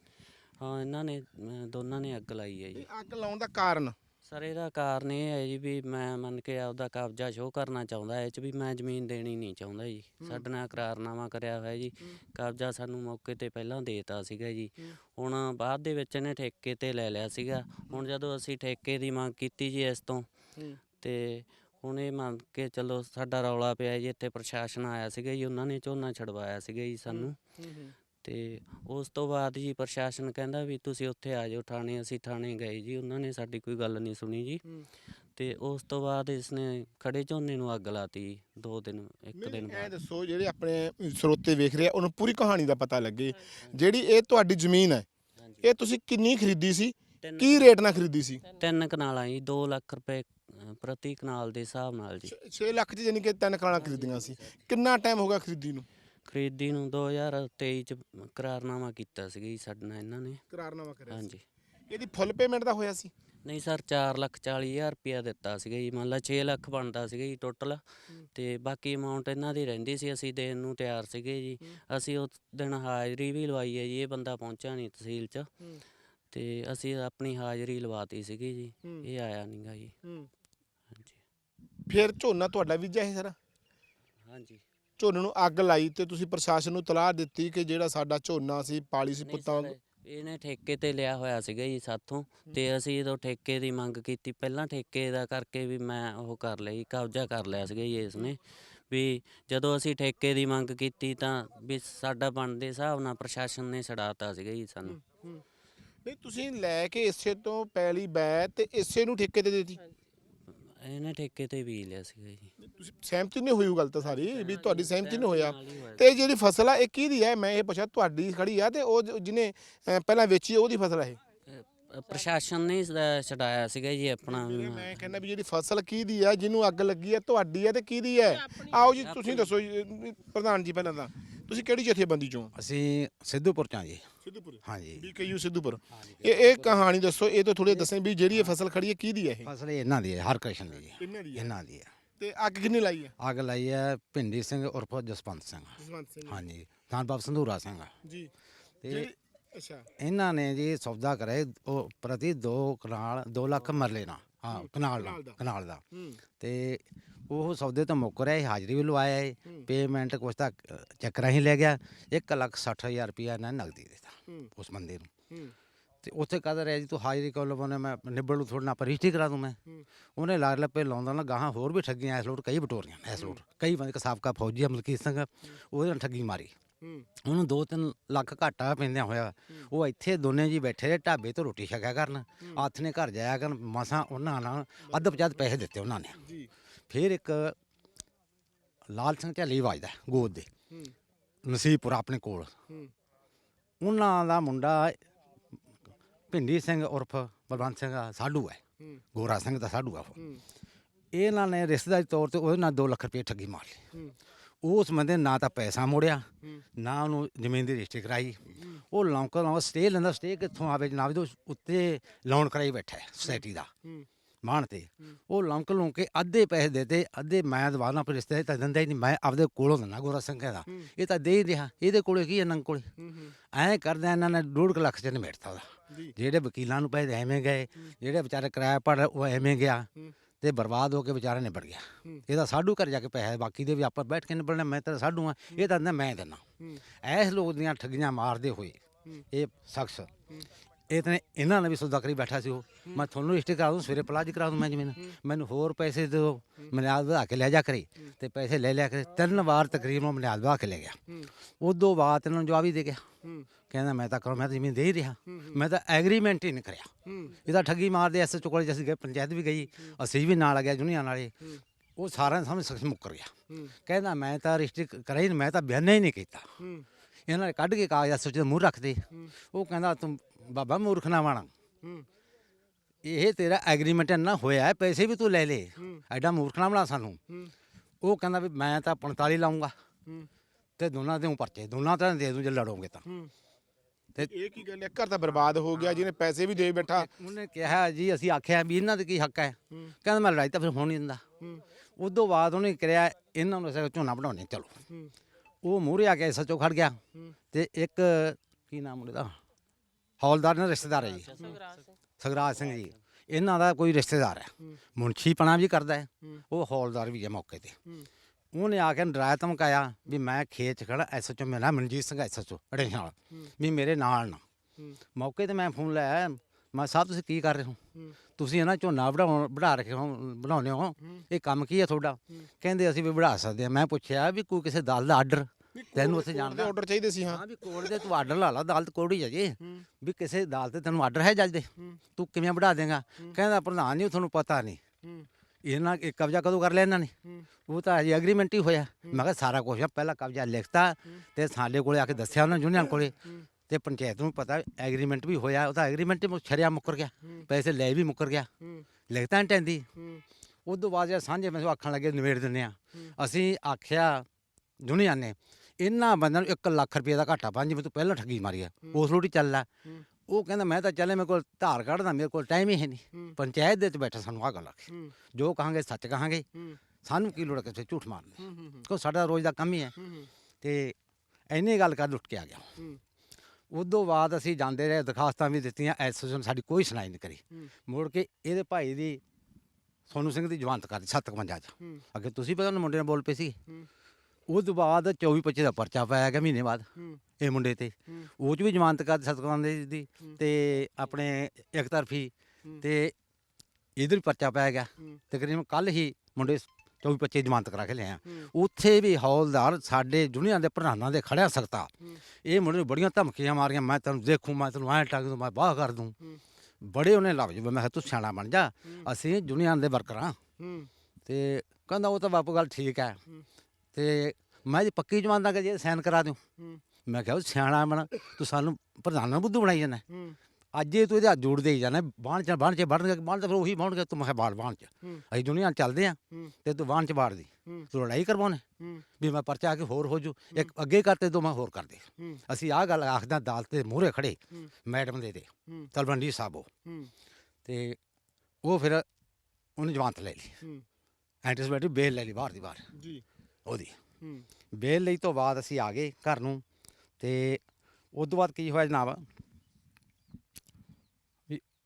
Speaker 2: ਹਾਂ ਇਹਨਾਂ ਨੇ ਅਮ, ਦੋਨਾਂ ਨੇ ਅੱਗ ਲਾਈ ਹੈ ਜੀ।
Speaker 1: ਇਹ ਅੱਗ ਲਾਉਣ ਦਾ ਕਾਰਨ?
Speaker 2: ਸਰ ਇਹਦਾ ਕਾਰਨ ਇਹ ਹੈ ਜੀ ਵੀ ਮੈਂ ਮੰਨ ਕੇ ਆਪਦਾ ਕਬਜ਼ਾ ਸ਼ੋਅ ਕਰਨਾ ਚਾਹੁੰਦਾ ਇਹ ਚ ਵੀ ਮੈਂ ਜ਼ਮੀਨ ਦੇਣੀ ਨਹੀਂ ਚਾਹੁੰਦਾ ਜੀ। ਸਾਡੇ ਨਾਲ ਇਕਰਾਰਨਾਮਾ ਕਰਿਆ ਹੋਇਆ ਜੀ। ਕਬਜ਼ਾ ਸਾਨੂੰ ਮੌਕੇ ਤੇ ਪਹਿਲਾਂ ਦੇਤਾ ਸੀਗਾ ਜੀ। ਹੁਣ ਬਾਅਦ ਦੇ ਵਿੱਚ ਇਹਨੇ ਠੇਕੇ ਤੇ ਲੈ ਲਿਆ ਸੀਗਾ। ਹੁਣ ਜਦੋਂ ਅਸੀਂ ਠੇਕੇ ਦੀ ਮੰਗ ਕੀਤੀ ਜੀ ਇਸ ਤੋਂ। ਤੇ ਹੁਣ ਇਹ ਮੰਨ ਕੇ ਚਲੋ ਸਾਡਾ ਰੌਲਾ ਪਿਆ ਜੀ। ਇੱਥੇ ਪ੍ਰਸ਼ਾਸਨ ਆਇਆ ਸੀਗਾ ਜੀ। ਉਹਨਾਂ ਨੇ ਝੋਨਾ ਛਡਵਾਇਆ ਸੀਗਾ ਜੀ ਸਾਨੂੰ। ਤੇ ਉਸ ਤੋਂ ਬਾਅਦ ਜੀ ਪ੍ਰਸ਼ਾਸਨ ਕਹਿੰਦਾ ਵੀ ਤੁਸੀਂ ਉੱਥੇ ਆ ਜਾਓ ਥਾਣੇ ਅਸੀਂ ਥਾਣੇ ਗਏ ਜੀ ਉਹਨਾਂ ਨੇ ਸਾਡੀ ਕੋਈ ਗੱਲ ਨਹੀਂ ਸੁਣੀ ਜੀ। ਤੇ ਉਸ ਤੋਂ ਬਾਅਦ ਇਸਨੇ ਖੜੇ ਝੋਨੇ ਨੂੰ ਅੱਗ ਲਾਤੀ ਦੋ ਦਿਨ ਇੱਕ ਦਿਨ
Speaker 1: ਇਹ
Speaker 2: ਬਾਅਦ।
Speaker 1: ਦੱਸੋ ਜਿਹੜੇ ਆਪਣੇ ਸਰੋਤੇ ਵੇਖ ਰਹੇ ਆ ਉਹਨੂੰ ਪੂਰੀ ਕਹਾਣੀ ਦਾ ਪਤਾ ਲੱਗੇ। ਜਿਹੜੀ ਇਹ ਤੁਹਾਡੀ ਜ਼ਮੀਨ ਹੈ
Speaker 2: ਹਾਂਜੀ।
Speaker 1: ਇਹ ਤੁਸੀਂ ਕਿੰਨੀ ਖਰੀਦੀ ਸੀ?
Speaker 2: ਤਿੰਨ
Speaker 1: ਕੀ ਰੇਟ ਨਾਲ ਖਰੀਦੀ ਸੀ?
Speaker 2: ਤਿੰਨ ਕਨਾਲਾਂ ਜੀ 2 ਲੱਖ ਰੁਪਏ ਅ, ਪ੍ਰਤੀ ਕਨਾਲ ਦੇ ਹਿਸਾਬ ਨਾਲ ਜੀ।
Speaker 1: 6 ਲੱਖ ਚ ਯਾਨੀ ਕਿ ਤਿੰਨ ਕਰਾਲਾਂ ਖਰੀਦੀਆਂ ਸੀ। ਕਿੰਨਾ ਟਾਈਮ ਹੋ ਗਿਆ ਖਰੀਦੀ ਨੂੰ?
Speaker 2: ਖਰੀਦੀ ਨੂੰ 2023 ਚ ਕਰਾਰਨਾਮਾ ਕੀਤਾ ਸੀਗਾ ਜੀ ਸਾਡੇ ਨਾਲ ਇਹਨਾਂ ਨੇ।
Speaker 1: ਕਰਾਰਨਾਮਾ ਕਰਿਆ ਸੀ।
Speaker 2: ਹਾਂਜੀ।
Speaker 1: ਇਹਦੀ ਫੁੱਲ ਪੇਮੈਂਟ ਦਾ ਹੋਇਆ ਸੀ?
Speaker 2: ਨਹੀਂ ਸਰ 4 ਲੱਖ 40 ਹਜ਼ਾਰ ਰੁਪਇਆ ਦਿੱਤਾ ਸੀਗਾ ਜੀ। ਮੰਨ ਲਾ 6 ਲੱਖ ਬਣਦਾ ਸੀਗਾ ਜੀ ਟੋਟਲ ਤੇ ਬਾਕੀ ਅਮਾਉਂਟ ਇਹਨਾਂ ਦੀ ਰਹਿੰਦੀ ਸੀ ਅਸੀਂ ਦੇਣ ਨੂੰ ਤਿਆਰ ਸੀਗੇ ਜੀ। ਅਸੀਂ ਉਸ ਦਿਨ ਹਾਜ਼ਰੀ ਵੀ ਲਵਾਈ ਹੈ ਜੀ ਇਹ ਬੰਦਾ ਪਹੁੰਚਿਆ ਨਹੀਂ ਤਹਿਸੀਲ 'ਚ।
Speaker 1: ਹੂੰ।
Speaker 2: ਤੇ ਅਸੀਂ ਆਪਣੀ ਹਾਜ਼ਰੀ ਲਵਾਤੀ ਸੀਗੀ ਜੀ।
Speaker 1: ਹੂੰ।
Speaker 2: ਇਹ ਆਇਆ ਨਹੀਂਗਾ ਜੀ।
Speaker 1: ਹੂੰ।
Speaker 2: ਹਾਂਜੀ।
Speaker 1: ਫਿਰ ਝੋਨਾ ਤੁਹਾਡਾ ਬੀਜਿਆ ਸੀ ਸਾਰਾ?
Speaker 2: ਹਾਂਜੀ।
Speaker 1: ਝੋਨੇ ਨੂੰ ਅੱਗ ਲਾਈ ਤੇ ਤੁਸੀਂ ਪ੍ਰਸ਼ਾਸਨ ਨੂੰ ਤਲਾਹ ਦਿੱਤੀ ਕਿ ਜਿਹੜਾ ਸਾਡਾ ਝੋਨਾ ਸੀ ਪਾਲੀ ਸੀ ਪੁੱਤਾਂ
Speaker 2: ਇਹਨੇ ਠੇਕੇ ਤੇ ਲਿਆ ਹੋਇਆ ਸੀਗਾ ਜੀ ਸਾਥੋਂ ਤੇ ਅਸੀਂ ਜਦੋਂ ਠੇਕੇ ਦੀ ਮੰਗ ਕੀਤੀ। ਪਹਿਲਾਂ ਠੇਕੇ ਦਾ ਕਰਕੇ ਵੀ ਮੈਂ ਉਹ ਕਰ ਲਈ ਕਬਜ਼ਾ ਕਰ ਲਿਆ ਸੀਗਾ ਜੀ ਇਸਨੇ ਵੀ ਜਦੋਂ ਅਸੀਂ ਠੇਕੇ ਦੀ ਮੰਗ ਕੀਤੀ ਤਾਂ ਵੀ ਸਾਡਾ ਬਣਦੇ ਹਿਸਾਬ ਨਾਲ ਪ੍ਰਸ਼ਾਸਨ ਨੇ ਛਡਾਤਾ ਸੀਗਾ ਜੀ ਸਾਨੂੰ।
Speaker 1: ਨਹੀਂ ਤੁਸੀਂ ਲੈ ਕੇ ਇਸੇ ਤੋਂ ਪੈਲੀ ਬੈ ਤੇ ਇਸੇ ਨੂੰ ਠੇਕੇ ਤੇ ਦੇਤੀ।
Speaker 2: ਇਹਨੇ ਠੇਕੇ ਤੇ ਵੀ ਲਿਆ ਸੀਗਾ ਜੀ।
Speaker 1: ਤੁਸੀਂ ਸਹਿਮਤੀ ਨਹੀਂ ਹੋਈ ਉਹ ਗੱਲ ਤਾਂ ਸਾਰੀ ਵੀ ਤੁਹਾਡੀ ਸਹਿਮਤੀ ਨਹੀਂ ਹੋਇਆ।
Speaker 2: ਨਾਲ ਹੀ ਹੋਇਆ।
Speaker 1: ਤੇ ਜਿਹੜੀ ਫਸਲ ਆ ਇਹ ਕਿਹਦੀ ਹੈ ਮੈਂ ਇਹ ਪੁੱਛਿਆ ਤੁਹਾਡੀ ਖੜੀ ਆ ਤੇ ਉਹ ਜ- ਜਿਹਨੇ ਪਹਿਲਾਂ ਵੇਚੀ ਉਹਦੀ ਫਸਲ ਹੈ ਇਹ?
Speaker 2: ਅ, ਪ੍ਰਸ਼ਾਸਨ ਨੇ ਸ- ਛਡਾਇਆ ਸੀਗਾ ਜੀ ਆਪਣਾ।
Speaker 1: ਮੈਂ ਕਹਿੰਦਾ ਵੀ ਜਿਹੜੀ ਫਸਲ ਕਿਹਦੀ ਆ ਜਿਹਨੂੰ ਅੱਗ ਲੱਗੀ ਹੈ ਤੁਹਾਡੀ ਹੈ ਤੇ ਕਿਹਦੀ ਹੈ ਆਓ ਜੀ ਤੁਸੀਂ ਦੱਸੋ ਜੀ, ਪ੍ਰਧਾਨ ਜੀ ਪਹਿਲਾਂ ਤਾਂ। ਤੁਸੀਂ ਕਿਹੜੀ ਜਥੇਬੰਦੀ ਚੋਂ?
Speaker 3: ਅਸੀਂ ਸਿੱਧੂਪੁਰ ਚ ਜੀ।
Speaker 1: ਸਿੱਧੂਪੁਰ?
Speaker 3: ਹਾਂਜੀ
Speaker 1: ਬੀਕੇਯੂ ਸਿੱਧੂਪੁਰ। ਇਹ ਇਹ ਕਹਾਣੀ ਦੱਸੋ ਇਹ ਤੋਂ ਥੋੜੇ ਦੱਸੋ ਵੀ ਜਿਹੜੀ ਇਹ ਫਸਲ ਖੜੀ ਹੈ ਕਿਹਦੀ ਹੈ ਇਹ?
Speaker 3: ਫਸਲ ਇਹਨਾਂ ਦੀ ਹੈ ਹਰ ਕ੍ਰਿਸ਼ਨ ਦੀ ਜੀ
Speaker 1: ਇਹਨਾਂ ਦੀ
Speaker 3: ਇਹਨਾਂ ਦੀ ਹੈ।
Speaker 1: ਤੇ ਅੱਗ ਕਿੰਨੀ ਲਾਈ ਹੈ?
Speaker 3: ਅੱਗ ਲਾਈ ਹੈ ਭਿੰਡੀ ਸਿੰਘ ਉਰਫ ਜਸਵੰਤ ਸਿੰਘ।
Speaker 1: ਜਸਵੰਤ ਸਿੰਘ।
Speaker 3: ਹਾਂਜੀ ਥਾਨ ਬਾਬ ਸੰਧੂਰਾ ਸਿੰਘ।
Speaker 1: ਜੀ।
Speaker 3: ਤੇ
Speaker 1: ਜਿਹੜੀ ਅੱਛਾ।
Speaker 3: ਇਹਨਾਂ ਨੇ ਜੀ ਸੌਦਾ ਕਰੇ ਉਹ ਪ੍ਰਤੀ 2 ਕਨਾਲ 2 ਲੱਖ ਮਰਲੇ ਨਾਲ। ਹਾਂ ਕਨਾਲ
Speaker 1: ਦਾ।
Speaker 3: ਦਾ। ਕਨਾਲ ਦਾ।
Speaker 1: ਹੂੰ।
Speaker 3: ਤੇ ਉਹ ਸੌਦੇ ਤੋਂ ਮੁੱਕ ਰਿਹਾ ਸੀ, ਹਾਜ਼ਰੀ ਵੀ ਲਵਾਇਆ ਹੈ। ਪੇਮੈਂਟ ਕੁਛ ਤਾਂ ਚੈੱਕ ਰਾਹੀਂ ਲੈ ਗਿਆ। 1 ਲੱਖ 60 ਹਜ਼ਾਰ ਰੁਪਇਆ ਇਹਨਾਂ ਨੇ ਨਗਦੀ ਦਿੱਤਾ
Speaker 1: ਹੂੰ।
Speaker 3: ਉਸ ਬੰਦੇ ਨੂੰ।
Speaker 1: ਹੂੰ।
Speaker 3: ਤੇ ਉੱਥੇ ਕਹਦਾ ਰਿਹਾ ਜੀ ਤੂੰ ਹਾਜ਼ਰੀ ਕਰ ਲਵਾਉਣਾ ਮੈਂ ਨਿਬੜ ਲੂ ਥੋੜਾ ਨਾ ਪਰਿਸ਼ਟੀ ਕਰਾ ਦੂੰ ਮੈਂ।
Speaker 1: ਹੂੰ।
Speaker 3: ਉਹਨੇ ਲਾਰ ਲੱਪੇ ਲਾਉਂਦਾ ਨਾ ਗਾਹਾਂ ਹੋਰ ਵੀ ਠੱਗੀਆਂ ਐਸ ਲੋਟ ਕਈ ਬਟੋਰੀਆਂ ਐਸ ਲੋਟ। ਕਈ ਬੰਦੇ ਸਾਬਕਾ ਫੌਜੀ ਆ ਮਲਕੀਤ ਸਿੰਘ ਉਹਦੇ ਨਾਲ ਠੱਗੀ ਮਾਰੀ।
Speaker 1: ਹੂੰ।
Speaker 3: ਉਹਨੂੰ 2-3 ਲੱਖ ਘਾਟਾ ਪੈਂਦਿਆਂ ਹੋਇਆ। ਉਹ ਇੱਥੇ ਦੋਨੇ ਜੀ ਬੈਠੇ ਰਹੇ ਢਾਬੇ ਤੋਂ ਰੋਟੀ ਛਕਿਆ ਕਰਨ। ਹੱਥ ਨੇ ਘਰ ਜਾਇਆ ਕਰਨ ਮਸਾਂ ਉਹਨਾਂ ਨਾਲ ਅੱਧ ਪਚਾਦ ਪੈਸੇ ਦਿੱਤੇ ਉਹਨਾਂ ਨੇ।
Speaker 1: ਜੀ।
Speaker 3: ਫਿਰ ਇੱਕ ਲਾਲ ਸਿੰਘ ਝੱਲੀ ਵੱਜਦਾ ਗੋਦ ਦੇ। ਨਸੀਬਪੁਰ ਆਪਣੇ ਕੋਲ।
Speaker 1: ਹੂੰ।
Speaker 3: ਉਹਨਾਂ ਦਾ ਮੁੰਡਾ ਭਿੰਡੀ ਸਿੰਘ ਉਰਫ ਬਲਵੰਤ ਸਿੰਘ ਸਾਡੂ ਹੈ। ਗੋਰਾ ਸਿੰਘ ਦਾ ਸਾਡੂ ਆ ਇਹਨਾਂ ਨੇ ਰਿਸ਼ਤੇਦਾਰੀ ਤੌਰ ਤੇ ਉਹਦੇ ਨਾਲ 2 ਲੱਖ ਰੁਪਏ ਠੱਗੀ ਮਾਰ ਲਈ। ਉਸ ਬੰਦੇ ਨੇ ਤਾਂ ਪੈਸਾ ਮੋੜਿਆ। ਨਾ ਉਹਨੂੰ ਜ਼ਮੀਨ ਦੀ ਰਜਿਸਟਰੀ ਕਰਾਈ। ਉਹ ਲੌਂਕਾ ਲੌਂਕਾ ਸਟੇ ਲੈਂਦਾ ਸਟੇ ਕਿੱਥੋਂ ਆਵੇ ਜਨਾਬ ਦੇ ਉੱਤੇ ਲੋਨ ਕਰਾਈ ਬੈਠਾ ਹੈ ਸੋਸਾਇਟੀ ਦਾ। ਮਾਣ ਤੇ। ਉਹ ਲੌਂਕ ਲੌਂਕ ਕੇ ਅੱਧੇ ਪੈਸੇ ਦੇਤੇ ਅੱਧੇ ਮੈਂ ਦਵਾਨਾ ਪਰ ਰਿਸ਼ਤੇ ਤਾਂ ਦਿੰਦਾ ਹੀ ਨਹੀਂ। ਮੈਂ ਆਪਦੇ ਕੋਲੋਂ ਦਿੰਦਾ ਗੋਰਾ ਸਿੰਘ ਦਾ। ਇਹ ਤਾਂ ਦੇ ਹੀ ਰਿਹਾ। ਇਹਦੇ ਕੋਲੇ ਕੀ ਹੈ ਨੰਗ ਕੋਲੇ? ਐਂ ਕਰਦੇ ਇਹਨਾਂ ਨੇ ਡੂਢ ਕੁ ਲੱਖ ਚ ਨਿਮੇੜਤਾ ਉਹਦਾ। ਜਿਹੜੇ ਵਕੀਲਾਂ ਨੂੰ ਪੈਸੇ ਐਵੇਂ ਗਏ ਜਿਹੜੇ ਵਿਚਾਰੇ ਕਿਰਾਇਆ ਪੜ ਉਹ ਐਵੇਂ ਗਿਆ। ਤੇ ਬਰਬਾਦ ਹੋ ਕੇ ਵਿਚਾਰਾ ਨਿਬੜ ਗਿਆ। ਇਹਦਾ ਸਾਡੂ ਘਰ ਜਾ ਕੇ ਪੈਸੇ ਬਾਕੀ ਦੇ ਵੀ ਆਪਾਂ ਬੈਠ ਕੇ ਨਿਬੜਨਾ ਮੈਂ ਤਾਂ ਸਾਡੂ ਆ। ਇਹ ਤਾਂ ਮੈਂ
Speaker 1: ਹੂੰ।
Speaker 3: ਐਸ ਲੋਕ ਦੀਆਂ ਠੱਗੀਆਂ ਮਾਰਦੇ ਹੋਏ। ਇਹ ਸ਼ਖਸ ਇਹ ਤਾਂ ਇਹਨਾਂ ਨੇ ਵੀ ਸੌਦਾ ਕਰੀ ਬੈਠਾ ਸੀ ਉਹ। ਮੈਂ ਤੁਹਾਨੂੰ ਰਜਿਸਟਰ ਕਰਾ ਦੂੰ ਸਵੇਰੇ ਪਲਾਜ ਕਰਾ ਦੂੰ ਮੈਂ ਜ਼ਮੀਨ। ਮੈਨੂੰ ਹੋਰ ਪੈਸੇ ਦਿਓ ਮਨਿਆਦ ਵਧਾ ਕੇ ਲੈ ਜਾ ਕਰੇ ਤੇ ਪੈਸੇ ਲੈ ਲਿਆ ਕਰੇ। ਤਿੰਨ ਵਾਰ ਤਕਰੀਬਨ ਉਹ ਮਨਿਆਦ ਵਧਾ ਕੇ ਲੈ ਗਿਆ। ਉਦੋਂ ਬਾਅਦ ਇਹਨਾਂ ਨੂੰ ਜਵਾਬ ਹੀ ਦੇ ਗਿਆ। ਕਹਿੰਦਾ ਮੈਂ ਤਾਂ ਕਰੋ ਮੈਂ ਤਾਂ ਜ਼ਮੀਨ ਦੇ ਹੀ ਰਿਹਾ। ਮੈਂ ਤਾਂ ਐਗਰੀਮੈਂਟ ਹੀ ਨਹੀਂ ਕਰਿਆ। ਇਹ ਤਾਂ ਠੱਗੀ ਮਾਰਦੇ ਐਸ ਕੋਲੇ ਜਿਸ ਗਏ ਪੰਚਾਇਤ ਵੀ ਗਈ। ਅਸੀਂ ਵੀ ਨਾਲ ਆ ਗਿਆ ਜੁਨੀਆਂ ਨਾਲੇ ਉਹ ਸਾਰਿਆਂ ਦੇ ਸਾਹਮਣੇ ਸਖਤ ਮੁੱਕਰ ਗਿਆ। ਕਹਿੰਦਾ ਮੈਂ ਤਾਂ ਰਜਿਸਟਰ ਕਰਾਈ ਮੈਂ ਤਾਂ ਬਿਆਨ ਹੀ ਨਹੀਂ ਕੀਤਾ। ਇਹਨਾਂ ਨੇ ਕੱਢ ਕੇ ਕਾਗਜ਼ ਸੋਚ ਮੂੰਹ ਰੱਖਦੇ। ਉਹ ਕਹਿੰਦਾ ਤੂੰ ਬਾਬਾ ਮੂਰਖ ਨਾ। ਬਣ ਇਹ ਤੇਰਾ ਐਗਰੀਮੈਂਟ ਨਾ ਹੋਇਆ ਹੈ ਪੈਸੇ ਵੀ ਤੂੰ ਲੈ ਲੈ। ਐਡਾ ਮੂਰਖ ਨਾ ਬਣਾ ਸਾਨੂੰ। ਉਹ ਕਹਿੰਦਾ ਵੀ ਮੈਂ ਤਾਂ 45 ਲਾਉਂਗਾ ਤੇ ਦੋਨਾਂ ਦੇ ਪਰਚੇ ਦੋਨਾਂ ਤਾਂ ਦੇ ਦੂੰ ਜੇ ਲੜੋਗੇ ਤਾਂ। ਤੇ
Speaker 1: ਇਹ ਕੀ ਗੱਲ ਹੈ? ਘਰ ਤਾਂ ਬਰਬਾਦ ਹੋ ਗਿਆ ਜਿਹਨੇ ਪੈਸੇ ਵੀ ਦੇ ਬੈਠਾ।
Speaker 3: ਉਹਨੇ ਕਿਹਾ ਜੀ ਅਸੀਂ ਆਖਿਆ ਵੀ ਇਹਨਾਂ ਦੇ ਕੀ ਹੱਕ ਹੈ। ਕਹਿੰਦਾ ਮੈਂ ਲੜਾਈ ਤਾਂ ਫਿਰ ਹੋਣ ਨਹੀਂ ਦਿੰਦਾ। ਉਦੋਂ ਬਾਅਦ ਉਹਨੇ ਕਰਿਆ ਇਹਨਾਂ ਨੂੰ ਅਸੀਂ ਝੋਨਾ ਬਣਾਉਣੇ ਚਲੋ। ਉਹ ਮੂਹਰੇ ਆ ਕੇ ਸੱਚੋ ਖੜ ਗਿਆ ਤੇ ਇੱਕ ਕੀ ਨਾਮ ਉਹਦਾ? ਦਾ ਹੌਲਦਾਰ ਨੇ ਰਿਸ਼ਤੇਦਾਰ ਹੈ ਜੀ। ਸਗਰਾਜ ਸਿੰਘ। ਜੀ। ਇਹਨਾਂ ਦਾ ਕੋਈ ਰਿਸ਼ਤੇਦਾਰ ਹੈ। ਮੁਨਸ਼ੀ ਪਣਾ ਵੀ ਕਰਦਾ ਹੈ। ਉਹ ਹੌਲਦਾਰ ਵੀ ਹੈ ਮੌਕੇ ਤੇ। ਉਹਨੇ ਆ ਕੇ ਡਰਾਇਆ ਧਮਕਾਇਆ ਵੀ ਮੈਂ ਖੇਤ 'ਚ ਖੜਾ ਐਸਐਚਓ ਮੇਰਾ ਮਨਜੀਤ ਸਿੰਘ ਐਸਐਚਓ ਅੜੇ ਨਾਲ। ਵੀ ਮੇਰੇ ਨਾਲ ਨਾ। ਮੌਕੇ ਤੇ ਮੈਂ ਫੋਨ ਲਾਇਆ ਮੈਂ ਸਾਹਿਬ ਤੁਸੀਂ ਕੀ ਕਰ ਰਹੇ ਹੋ। ਤੁਸੀਂ ਇਹਨਾਂ ਝੋਨਾ ਵਢਾਉਣ ਵਢਾ ਰੱਖੇ ਹੋ ਬਣਾਉਂਦੇ ਹੋ ਇਹ ਕੰਮ ਕੀ ਹੈ ਤੁਹਾਡਾ? ਕਹਿੰਦੇ ਅਸੀਂ ਵੀ ਵਢਾ ਸਕਦੇ ਹਾਂ। ਮੈਂ ਪੁੱਛਿਆ ਵੀ ਕੋਈ ਕਿਸੇ ਦਲ ਦਾ ਆਰਡਰ ਤੈਨੂੰ ਉੱਥੇ ਜਾਣ
Speaker 1: ਦੇ ਆਰਡਰ ਚਾਹੀਦੇ ਸੀ ਹਾਂ।
Speaker 3: ਹਾਂ ਵੀ ਕੋਰਟ ਦੇ ਤੂੰ ਆਰਡਰ ਲਾ ਲਾ ਅਦਾਲਤ ਕੋਰਟ ਹੀ ਹੈ ਜੀ। ਵੀ ਕਿਸੇ ਅਦਾਲਤ ਤੇ ਤੈਨੂੰ ਆਰਡਰ ਹੈ ਜੱਜ ਦੇ? ਤੂੰ ਕਿਵੇਂ ਵਢਾ ਦੇਗਾ? ਕਹਿੰਦਾ ਪ੍ਰਧਾਨ ਜੀ ਤੁਹਾਨੂੰ ਪਤਾ ਨਹੀਂ। ਇਹਨਾਂ ਇਹ ਕਬਜ਼ਾ ਕਦੋਂ ਕਰ ਲਿਆ ਇਹਨਾਂ ਨੇ? ਉਹ ਤਾਂ ਅਜੇ ਐਗਰੀਮੈਂਟ ਹੀ ਹੋਇਆ। ਮੈਂ ਕਿਹਾ ਸਾਰਾ ਕੁਝ ਆ ਪਹਿਲਾਂ ਕਬਜ਼ਾ ਲਿਖਤਾ ਤੇ ਸਾਡੇ ਕੋਲੇ ਆ ਕੇ ਦੱਸਿਆ ਉਹਨਾਂ ਯੂਨੀਅਨ ਕੋਲੇ। ਤੇ ਪੰਚਾਇਤ ਨੂੰ ਪਤਾ ਐਗਰੀਮੈਂਟ ਵੀ ਹੋਇਆ ਉਹ ਤਾਂ ਐਗਰੀਮੈਂਟ ਛੜਿਆ ਮੁੱਕਰ ਗਿਆ ਪੈਸੇ ਲੈ ਵੀ ਮੁੱਕਰ ਗਿਆ। ਲਿਖਤਾ ਟੈਂਦੀ। ਉਸ ਤੋਂ ਬਾਅਦ ਜਦ ਸਾਂਝੇ ਮੈਂ ਆਖਣ ਲੱਗੇ ਨਿਬੇੜ ਦਿੰਦੇ ਆ ਅਸੀਂ ਆਖਿਆ ਯੂਨੀਅਨ ਨੇ ਇਹਨਾਂ ਬੰਦਿਆਂ ਨੂੰ 1 ਲੱਖ ਰੁਪਏ ਦਾ ਘਾਟਾ ਪਾ ਜਿਵੇਂ ਤੂੰ ਪਹਿਲਾਂ ਠੱਗੀ ਮਾਰੀ ਆ ਉਸ ਲੋਟੀ ਚੱਲ ਲੈ ਉਹ ਕਹਿੰਦਾ ਮੈਂ ਤਾਂ ਚੱਲੇ ਮੇਰੇ ਕੋਲ ਧਾਰ ਕੱਢਦਾ ਮੇਰੇ ਕੋਲ ਟਾਈਮ ਹੀ ਹੈ ਨਹੀਂ ਪੰਚਾਇਤ ਦੇ ਵਿੱਚ ਬੈਠਾ ਸਾਨੂੰ ਆ ਗੱਲ ਆਖੀ। ਜੋ ਕਹਾਂਗੇ ਸੱਚ ਕਹਾਂਗੇ ਸਾਨੂੰ ਕੀ ਲੋੜ ਕਿਸੇ ਝੂਠ ਮਾਰਨ ਦੀ? ਕੋ ਸਾਡਾ ਰੋਜ਼ ਦਾ ਕੰਮ ਹੀ ਹੈ। ਤੇ ਐਨੇ ਗੱਲ ਕਰ ਲੁੱਟ ਕੇ ਆ ਗਿਆ। ਉਦੋਂ ਬਾਅਦ ਅਸੀਂ ਜਾਂਦੇ ਰਹੇ ਦਰਖਾਸਤਾਂ ਵੀ ਦਿੱਤੀਆਂ ਐਸੋਸੀਏਸ਼ਨ ਸਾਡੀ ਕੋਈ ਸੁਣਾਈ ਨਹੀਂ ਕਰੀ। ਮੁੜ ਕੇ ਇਹਦੇ ਭਾਈ ਦੀ ਸੋਨੂ ਸਿੰਘ ਦੀ ਜਵਾਨਤ ਕਰਦੀ 57 ਚ। ਅੱਗੇ ਤੁਸੀਂ ਪਤਾ ਮੁੰਡੇ ਨਾਲ ਬੋਲ ਪਏ ਸੀ। ਉਹ ਤੋਂ ਬਾਅਦ 24 25 ਦਾ ਪਰਚਾ ਪਾਇਆ ਗਿਆ ਮਹੀਨੇ ਬਾਅਦ ਇਹ ਮੁੰਡੇ ਤੇ। ਉਹ ਚ ਵੀ ਜਮਾਨਤ ਕਰ ਸਤਕਵਾਨ ਦੇ ਦੀ ਤੇ ਆਪਣੇ ਇੱਕ ਤਰਫੀ ਤੇ ਇਧਰ ਪਰਚਾ ਪਾਇਆ ਗਿਆ। ਤਕਰੀਬਨ ਕੱਲ ਹੀ ਮੁੰਡੇ 24 25 ਜਮਾਨਤ ਕਰਾ ਕੇ ਲਿਆ ਉੱਥੇ ਵੀ ਹੌਲਦਾਰ ਸਾਡੇ ਦੁਨੀਆ ਦੇ ਪ੍ਰਧਾਨਾਂ ਦੇ ਖੜਿਆ ਸਕਤਾ। ਇਹ ਮੁੰਡੇ ਨੂੰ ਬੜੀਆਂ ਧਮਕੀਆਂ ਮਾਰੀਆਂ ਮੈਂ ਤੈਨੂੰ ਦੇਖੂ ਮੈਂ ਤੈਨੂੰ ਐਂ ਟੱਕ ਦੂੰ ਮੈਂ ਬਾਹ ਕਰ ਦੂੰ। ਬੜੇ ਉਹਨੇ ਲੱਭ ਜੂ ਮੈਂ ਕਿਹਾ ਤੂੰ ਸਿਆਣਾ ਬਣ ਜਾ ਅਸੀਂ ਦੁਨੀਆ ਦੇ ਵਰਕਰਾਂ ਤੇ ਕਹਿੰਦਾ ਉਹ ਤਾਂ ਬਾਪੂ ਗੱਲ ਠੀਕ ਹੈ। ਤੇ ਮੈਂ ਜੀ ਪੱਕੀ ਜਮਾਨਤ ਕਿ ਜੇ ਸਾਈਨ ਕਰਾ ਦਿਓ। ਮੈਂ ਕਿਹਾ ਉਹ ਸਿਆਣਾ ਬਣ ਤੂੰ ਸਾਨੂੰ ਪ੍ਰਧਾਨ ਨੂੰ ਬੁੱਧੂ ਬਣਾਈ ਜਾਂਦਾ ਅੱਜ ਇਹ ਤੂੰ ਇਹਦੇ ਹੱਥ ਜੋੜਦੇ ਹੀ ਜਾਣਾ ਬਾਣ ਚ ਬਾਣ ਚ ਵੜਨਗੇ ਬਾਣ ਤਾਂ ਫਿਰ ਉਹੀ ਬਾਣਗੇ ਤੂੰ ਮੈਂ ਬਾੜ ਬਾਣ ਚ। ਅਸੀਂ ਦੁਨੀਆ ਚੱਲਦੇ ਆ ਤੇ ਤੂੰ ਬਾਣ ਚ ਬਾੜ ਦੀ। ਤੂੰ ਲੜਾਈ ਕਰਵਾਉਣੇ ਵੀ ਮੈਂ ਪਰਚਾ ਆ ਕੇ ਹੋਰ ਹੋ ਜੂ ਇੱਕ ਅੱਗੇ ਕਰਤੇ ਦੋ ਮੈਂ ਹੋਰ ਕਰ ਦੇ। ਅਸੀਂ ਆਹ ਗੱਲ ਆਖਦਾ ਅਦਾਲਤ ਦੇ ਮੂਹਰੇ ਖੜੇ ਮੈਡਮ ਦੇ ਦੇ ਤਲਵੰਡੀ ਸਾਹਿਬੋ। ਤੇ ਉਹ ਫਿਰ ਉਹਨੇ ਜਵਾਨਤ ਲੈ ਲਈ। ਐਂਟੀਸਪੈਕਟਿਵ ਬੇਲ ਲੈ ਲਈ ਬਾਹਰ ਦੀ ਬਾਹਰ।
Speaker 1: ਜੀ।
Speaker 3: ਉਹਦੀ। ਬੇਲ ਲਈ ਤੋਂ ਬਾਅਦ ਅਸੀਂ ਆ ਗਏ ਘਰ ਨੂੰ ਤੇ ਉਸ ਤੋਂ ਬਾਅਦ ਕੀ ਹੋਇਆ ਜਨਾਬ?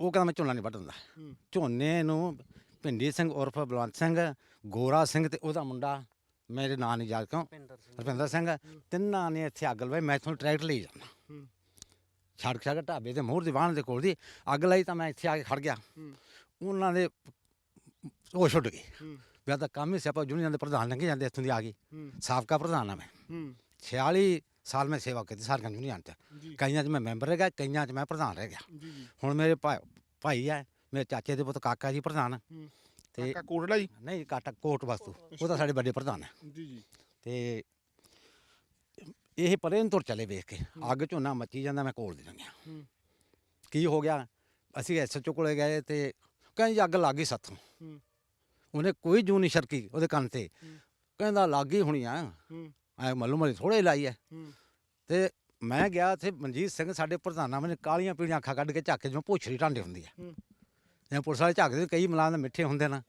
Speaker 3: ਉਹ ਕਹਿੰਦਾ ਮੈਂ ਝੋਨਾ ਨਹੀਂ ਵੱਢ ਦਿੰਦਾ ਝੋਨੇ ਨੂੰ ਭਿੰਡੀ ਸਿੰਘ ਉਰਫ ਬਲਵੰਤ ਸਿੰਘ ਗੋਰਾ ਸਿੰਘ ਤੇ ਉਹਦਾ ਮੁੰਡਾ ਮੇਰੇ ਨਾਂ ਨਹੀਂ ਯਾਦ ਕਿਉਂ? ਰੁਪਿੰਦਰ ਸਿੰਘ। ਤਿੰਨਾਂ ਨੇ ਇੱਥੇ ਅੱਗ ਲਵਾਈ ਮੈਂ ਤੁਹਾਨੂੰ ਟਰੈਕਟਰ ਲਈ ਜਾਣਾ ਸੜਕ ਸੜਕ ਢਾਬੇ ਦੇ ਮੋਹਰ ਦੀ ਵਾਹਣ ਦੇ ਕੋਲ ਦੀ ਅੱਗ ਲਾਈ ਤਾਂ ਮੈਂ ਇੱਥੇ ਆ ਕੇ ਖੜ ਗਿਆ। ਉਹਨਾਂ ਦੇ ਉਹ ਛੁੱਟ ਗਏ। ਵੀ ਆਹ ਤਾਂ ਕੰਮ ਹੀ ਸਿਆਪਾ ਜੁਨੀਅਰ ਦੇ ਪ੍ਰਧਾਨ ਲੰਘੇ ਜਾਂਦੇ ਇੱਥੋਂ ਦੀ ਆ ਗਈ। ਸਾਬਕਾ ਪ੍ਰਧਾਨ ਆ ਮੈਂ। 46 ਸਾਲ ਮੈਂ ਸੇਵਾ ਕੀਤੀ ਸਾਰੀਆਂ ਯੂਨੀਅਨ ਚ ਕਈਆਂ 'ਚ ਮੈਂ ਮੈਂਬਰ ਰਹਿ ਗਿਆ ਕਈਆਂ 'ਚ ਮੈਂ ਪ੍ਰਧਾਨ ਰਹਿ ਗਿਆ। ਹੁਣ ਮੇਰੇ ਭਾ- ਭਾਈ ਹੈ ਮੇਰੇ ਚਾਚੇ ਦੇ ਪੁੱਤ ਕਾਕਾ ਜੀ ਪ੍ਰਧਾਨ। ਤੇ
Speaker 1: ਕਾਕਾ ਕੋਟਲਾ ਜੀ?
Speaker 3: ਨਹੀਂ ਕਾਟਾ ਕੋਟ ਵਸਤੂ ਉਹ ਤਾਂ ਸਾਡੇ ਵੱਡੇ ਪ੍ਰਧਾਨ ਹੈ।
Speaker 1: ਜੀ ਜੀ।
Speaker 3: ਤੇ ਇਹ ਪਰੇ ਨੂੰ ਤੁਰ ਚਲੇ ਵੇਖ ਕੇ ਅੱਗ ਝੋਨਾ ਮੱਚੀ ਜਾਂਦਾ ਮੈਂ ਕੋਲ ਦੀ ਲੰਘਿਆ ਕੀ ਹੋ ਗਿਆ? ਅਸੀਂ ਐਸਐਚਓ ਕੋਲੇ ਗਏ ਤੇ ਕਹਿੰਦੇ ਜੀ ਅੱਗ ਲੱਗ ਗਈ ਸਾਥੋਂ। ਉਹਨੇ ਕੋਈ ਜੂ ਨਹੀਂ ਛਰਕੀ ਉਹਦੇ ਕੰਨ ਤੇ। ਕਹਿੰਦਾ ਲੱਗ ਗਈ ਹੋਣੀ ਆ। ਐ ਮੱਲੂ ਮੱਲੀ ਥੋੜੇ ਲਾਈ ਐ। ਤੇ ਮੈਂ ਗਿਆ ਤੇ ਮਨਜੀਤ ਸਿੰਘ ਸਾਡੇ ਪ੍ਰਧਾਨਾਂ ਨੇ ਕਾਲੀਆਂ ਪੀਲੀਆਂ ਅੱਖਾਂ ਕੱਢ ਕੇ ਝਾਕੇ ਜਿਵੇਂ ਪੁੱਛੜੀ ਢਾਂਡੇ ਹੁੰਦੀ ਐ। ਜਿਵੇਂ ਪੁਲਿਸ ਵਾਲੇ ਝਾਕਦੇ ਕਈ ਮਲਾਂ ਦੇ ਮਿੱਠੇ ਹੁੰਦੇ ਨੇ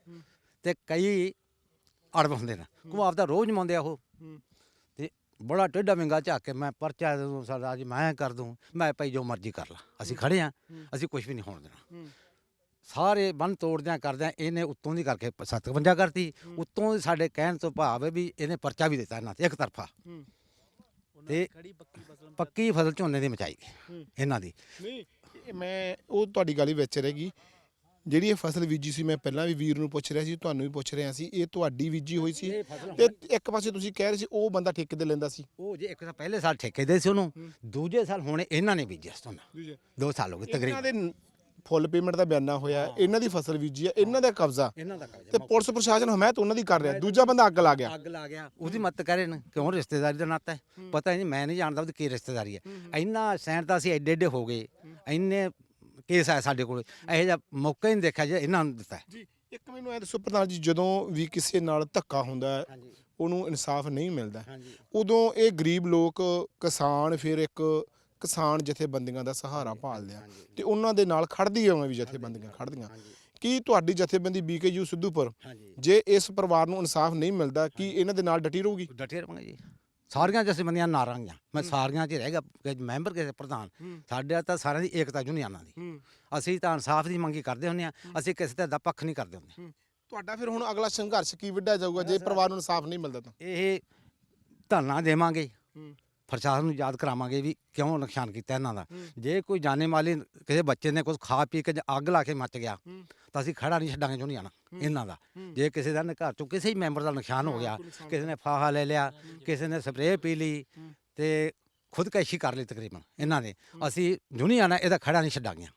Speaker 3: ਤੇ ਕਈ ਅੜਬ ਹੁੰਦੇ ਨੇ। ਕੋ ਆਪਦਾ ਰੋਜ਼ ਮੰਦੇ ਆ ਉਹ। ਤੇ ਬੜਾ ਟੇਢਾ ਵਿੰਗਾ ਝਾਕ ਕੇ ਮੈਂ ਪਰਚਾ ਦੇ ਦੂੰ ਸਰਦਾਰ ਜੀ ਮੈਂ ਕਰ ਦੂੰ ਮੈਂ ਭਾਈ ਜੋ ਮਰਜ਼ੀ ਕਰ ਲਾ। ਅਸੀਂ ਖੜੇ ਆ ਅਸੀਂ ਕੁਝ ਵੀ ਨਹੀਂ ਹੋਣ ਦੇਣਾ। ਸਾਰੇ ਬੰਨ ਤੋੜਦਿਆਂ ਕਰਦਿਆਂ ਇਹਨੇ ਉੱਤੋਂ ਦੀ ਕਰਕੇ 57 ਕਰਤੀ। ਉੱਤੋਂ ਦੀ ਸਾਡੇ ਕਹਿਣ ਤੋਂ ਭਾਵ ਹੈ ਵੀ ਇਹਨੇ ਪਰਚਾ ਵੀ ਦਿੱਤਾ ਇਹਨਾਂ ਤੇ ਇੱਕ ਤਰਫਾ। ਤੇ ਪੱਕੀ ਫਸਲ ਝੋਨੇ ਦੀ ਮਚਾਈ ਇਹਨਾਂ ਦੀ।
Speaker 1: ਨਹੀਂ ਮੈਂ ਉਹ ਤੁਹਾਡੀ ਗੱਲ ਵਿੱਚ ਰਹੇਗੀ। ਜਿਹੜੀ ਇਹ ਫਸਲ ਬੀਜੀ ਸੀ ਮੈਂ ਪਹਿਲਾਂ ਵੀ ਵੀਰ ਨੂੰ ਪੁੱਛ ਰਿਹਾ ਸੀ ਤੁਹਾਨੂੰ ਵੀ ਪੁੱਛ ਰਿਹਾ ਸੀ ਇਹ ਤੁਹਾਡੀ ਬੀਜੀ ਹੋਈ ਸੀ। ਤੇ ਇੱਕ ਪਾਸੇ ਤੁਸੀਂ ਕਹਿ ਰਹੇ ਸੀ ਉਹ ਬੰਦਾ ਠੇਕੇ ਤੇ ਲੈਂਦਾ ਸੀ।
Speaker 3: ਉਹ ਜੇ ਇੱਕ ਤਾਂ ਪਹਿਲੇ ਸਾਲ ਠੇਕੇ ਦੇ ਸੀ ਉਹਨੂੰ ਦੂਜੇ ਸਾਲ ਹੁਣ ਇਹਨਾਂ ਨੇ ਬੀਜਿਆ ਸੋਨਾ ਦੋ ਸਾਲ ਹੋ ਗਏ ਤਕਰੀਬਨ।
Speaker 1: ਫੁੱਲ ਪੇਮੈਂਟ ਦਾ ਬਿਆਨਾ ਹੋਇਆ ਇਹਨਾਂ ਦੀ ਫਸਲ ਬੀਜੀ ਹੈ ਇਹਨਾਂ ਦਾ ਕਬਜ਼ਾ।
Speaker 3: ਇਹਨਾਂ ਦਾ
Speaker 1: ਤੇ
Speaker 3: ਕਬਜ਼ਾ
Speaker 1: ਪੁਲਿਸ ਪ੍ਰਸ਼ਾਸਨ ਹਮਾਇਤ ਉਹਨਾਂ ਦੀ ਕਰ ਰਿਹਾ। ਦੂਜਾ ਬੰਦਾ ਅੱਗ ਲਾ ਗਿਆ।
Speaker 3: ਅੱਗ ਲਾ ਗਿਆ। ਉਹਦੀ ਮਦਦ ਕਰਨ ਕਿਉਂ ਰਿਸ਼ਤੇਦਾਰੀ ਦਾ ਨਾਤਾ ਹੈ? ਪਤਾ ਨਹੀਂ ਮੈਂ ਨਹੀਂ ਜਾਣਦਾ ਉਹਦੀ ਕੀ ਰਿਸ਼ਤੇਦਾਰੀ ਹੈ। ਇੰਨਾ ਸੈਂਟ ਤਾਂ ਅਸੀਂ ਐਡੇ ਐਡੇ ਹੋ ਗਏ। ਇੰਨੇ ਕੇਸ ਆਏ ਸਾਡੇ ਕੋਲ। ਇਹੋ ਜਿਹਾ ਮੌਕਾ ਹੀ ਨਹੀਂ ਦੇਖਿਆ ਜੇ ਇਹਨਾਂ ਨੂੰ ਦਿੱਤਾ ਹੈ।
Speaker 1: ਜੀ ਇੱਕ ਮੈਨੂੰ ਇਹ ਦੱਸੋ ਪ੍ਰਧਾਨ ਜੀ ਜਦੋਂ ਵੀ ਕਿਸੇ ਨਾਲ ਧੱਕਾ ਹੁੰਦਾ ਹੈ
Speaker 3: ਹਾਂਜੀ।
Speaker 1: ਉਹਨੂੰ ਇਨਸਾਫ ਨਹੀਂ ਮਿਲਦਾ।
Speaker 3: ਹਾਂਜੀ।
Speaker 1: ਉਦੋਂ ਇਹ ਗਰੀਬ ਲੋਕ ਕਿਸਾਨ ਫਿਰ ਇੱਕ ਕਿਸਾਨ ਜਥੇਬੰਦੀਆਂ ਦਾ ਸਹਾਰਾ ਭਾਲਦੇ ਆ। ਤੇ ਉਹਨਾਂ ਦੇ ਨਾਲ ਖੜਦੀ ਹੋਵੇਂ ਵੀ ਜਥੇਬੰਦੀਆਂ ਖੜਦੀਆਂ ਕੀ ਤੁਹਾਡੀ ਜਥੇਬੰਦੀ ਬੀਕੇਯੂ ਸਿੱਧੂਪੁਰ? ਜੇ ਇਸ ਪਰਿਵਾਰ ਨੂੰ ਇਨਸਾਫ ਨਹੀਂ ਮਿਲਦਾ ਕੀ ਇਹਨਾਂ ਦੇ ਨਾਲ ਡਟੀ ਰਹੂਗੀ?
Speaker 3: ਡਟੇ ਰਹਾਂਗੇ ਜੀ। ਸਾਰੀਆਂ ਜਥੇਬੰਦੀਆਂ ਨਾਰਾਂਗੀਆਂ ਮੈਂ ਸਾਰੀਆਂ 'ਚ ਹੀ ਰਹੇਗਾ ਕਿ ਮੈਂਬਰ ਕਿਸੇ ਪ੍ਰਧਾਨ। ਸਾਡੇ ਤਾਂ ਸਾਰਿਆਂ ਦੀ ਏਕਤਾ ਯੂਨੀਅਨਾਂ ਦੀ। ਅਸੀਂ ਤਾਂ ਇਨਸਾਫ ਦੀ ਮੰਗੀ ਕਰਦੇ ਹੁੰਦੇ ਆ ਅਸੀਂ ਕਿਸੇ ਦਾ ਪੱਖ ਨਹੀਂ ਕਰਦੇ ਹੁੰਦੇ।
Speaker 1: ਤੁਹਾਡਾ ਫਿਰ ਹੁਣ ਅਗਲਾ ਸੰਘਰਸ਼ ਕੀ ਵਿੱਢਿਆ ਜਾਊਗਾ? ਜੇ ਪਰਿਵਾਰ ਨੂੰ ਇਨਸਾਫ ਨਹੀਂ ਮਿਲਦਾ ਤਾਂ?
Speaker 3: ਇਹ ਧਰਨਾ ਦੇਵਾਂਗੇ। ਪ੍ਰਸ਼ਾਸਨ ਨੂੰ ਯਾਦ ਕਰਾਵਾਂਗੇ ਵੀ ਕਿਉਂ ਨੁਕਸਾਨ ਕੀਤਾ ਇਹਨਾਂ ਦਾ। ਜੇ ਕੋਈ ਜਾਣੇ ਮਾਲੀ ਕਿਸੇ ਬੱਚੇ ਨੇ ਕੁਝ ਖਾ ਪੀ ਕੇ ਜੇ ਅੱਗ ਲਾ ਕੇ ਮੱਚ ਗਿਆ ਤਾਂ ਅਸੀਂ ਖੜਾ ਨਹੀਂ ਛੱਡਾਂਗੇ ਜੋ ਨਹੀਂ ਆਣਾ ਇਹਨਾਂ ਦਾ। ਜੇ ਕਿਸੇ ਦਾ ਘਰ ਚੋਂ ਕਿਸੇ ਹੀ ਮੈਂਬਰ ਦਾ ਨੁਕਸਾਨ ਹੋ ਗਿਆ ਕਿਸੇ ਨੇ ਫਾਹਾ ਲੈ ਲਿਆ ਕਿਸੇ ਨੇ ਸਪਰੇਅ ਪੀ ਲਈ ਤੇ ਖੁਦਕਸ਼ੀ ਕਰ ਲਈ ਤਕਰੀਬਨ ਇਹਨਾਂ ਨੇ। ਅਸੀਂ ਜੁਨੀਆ ਨਾ ਇਹਦਾ ਖੜਾ ਨਹੀਂ ਛੱਡਾਂਗੇ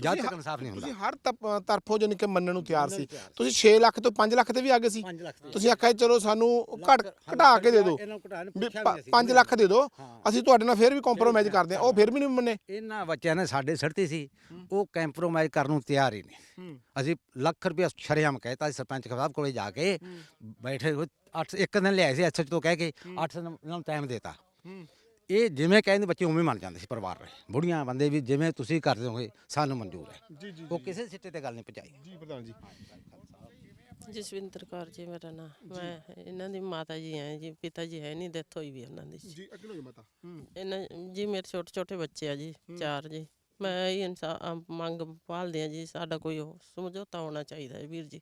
Speaker 3: ਜਦ ਤੱਕ ਇਨਸਾਫ ਨਹੀਂ ਹੁੰਦਾ।
Speaker 1: ਤੁਸੀਂ ਹਰ ਤਪ- ਤਰਫੋਂ ਜਾਨੀ ਕਿ ਮੰਨਣ ਨੂੰ ਤਿਆਰ ਸੀ। ਤੁਸੀਂ 6 ਲੱਖ ਤੋਂ 5 ਲੱਖ ਤੇ ਵੀ ਆ ਗਏ ਸੀ।
Speaker 3: 5 ਲੱਖ
Speaker 1: ਤੁਸੀਂ ਆਖਿਆ ਚਲੋ ਸਾਨੂੰ ਘਟ ਘਟਾ ਕੇ ਦੇ ਦਿਓ।
Speaker 3: ਇਹਨਾਂ ਨੂੰ ਘਟਾ
Speaker 1: ਵੀ 5 ਲੱਖ ਦੇ ਦਿਓ। ਅਸੀਂ ਤੁਹਾਡੇ ਨਾਲ ਫਿਰ ਵੀ ਕੰਪਰੋਮਾਈਜ਼ ਕਰਦੇ ਆ ਉਹ ਫਿਰ ਵੀ ਨਹੀਂ ਮੰਨੇ।
Speaker 3: ਇਹਨਾਂ ਬੱਚਿਆਂ ਨੇ ਸਾਡੇ ਸੜਤੀ ਸੀ। ਉਹ ਕੰਪਰੋਮਾਈਜ਼ ਕਰਨ ਨੂੰ ਤਿਆਰ ਹੀ ਨਹੀਂ। ਅਸੀਂ ਲੱਖ ਰੁਪਏ ਸ਼ਰੇਆਮ ਕਹਿਤਾ ਸੀ ਸਰਪੰਚ ਸਾਹਿਬ ਕੋਲੇ ਜਾ ਕੇ। ਬੈਠੇ ਅੱਠ ਇੱਕ ਦਿਨ ਲਿਆਏ ਸੀ ਐਸਐਚ ਤੋਂ ਕਹਿ ਕੇ। 8 ਦਿਨ ਨੂੰ ਟਾਈਮ ਦੇਤਾ। ਇਹ ਜਿਵੇਂ ਕਹਿੰਦੇ ਬੱਚੇ ਉਵੇਂ ਮੰਨ ਜਾਂਦੇ ਸੀ ਪਰਿਵਾਰ ਦੇ ਬੁੜੀਆਂ ਬੰਦੇ ਵੀ ਜਿਵੇਂ ਤੁਸੀਂ ਕਰਦੇ ਹੋਗੇ ਸਾਨੂੰ ਮਨਜ਼ੂਰ ਹੈ।
Speaker 1: ਜੀ ਜੀ
Speaker 3: ਉਹ ਕਿਸੇ ਸਿੱਟੇ ਤੇ ਗੱਲ ਨਹੀਂ ਪਹੁੰਚਾਈ।
Speaker 1: ਜੀ ਪ੍ਰਧਾਨ ਜੀ।
Speaker 4: ਜਸਵਿੰਦਰ ਕੌਰ ਜੀ ਮੇਰਾ ਨਾਮ ਮੈਂ ਇਹਨਾਂ ਦੀ ਮਾਤਾ ਜੀ ਹਾਂ ਜੀ ਪਿਤਾ ਜੀ ਹੈ ਨਹੀਂ ਡੈਥ ਹੋਈ ਵੀ ਉਹਨਾਂ ਦੀ।
Speaker 1: ਜੀ ਅੱਗੇ ਨੂੰ ਮਤਾ।
Speaker 4: ਇਹਨਾਂ ਜੀ ਮੇਰੇ ਛੋਟੇ ਛੋਟੇ ਬੱਚੇ ਆ ਜੀ ਚਾਰ ਜੀ। ਮੈਂ ਇਹ ਮੰਗ ਭਾਲਦੇ ਆ ਜੀ ਸਾਡਾ ਕੋਈ ਉਹ ਸਮਝੌਤਾ ਹੋਣਾ ਚਾਹੀਦਾ ਹੈ ਵੀਰ ਜੀ।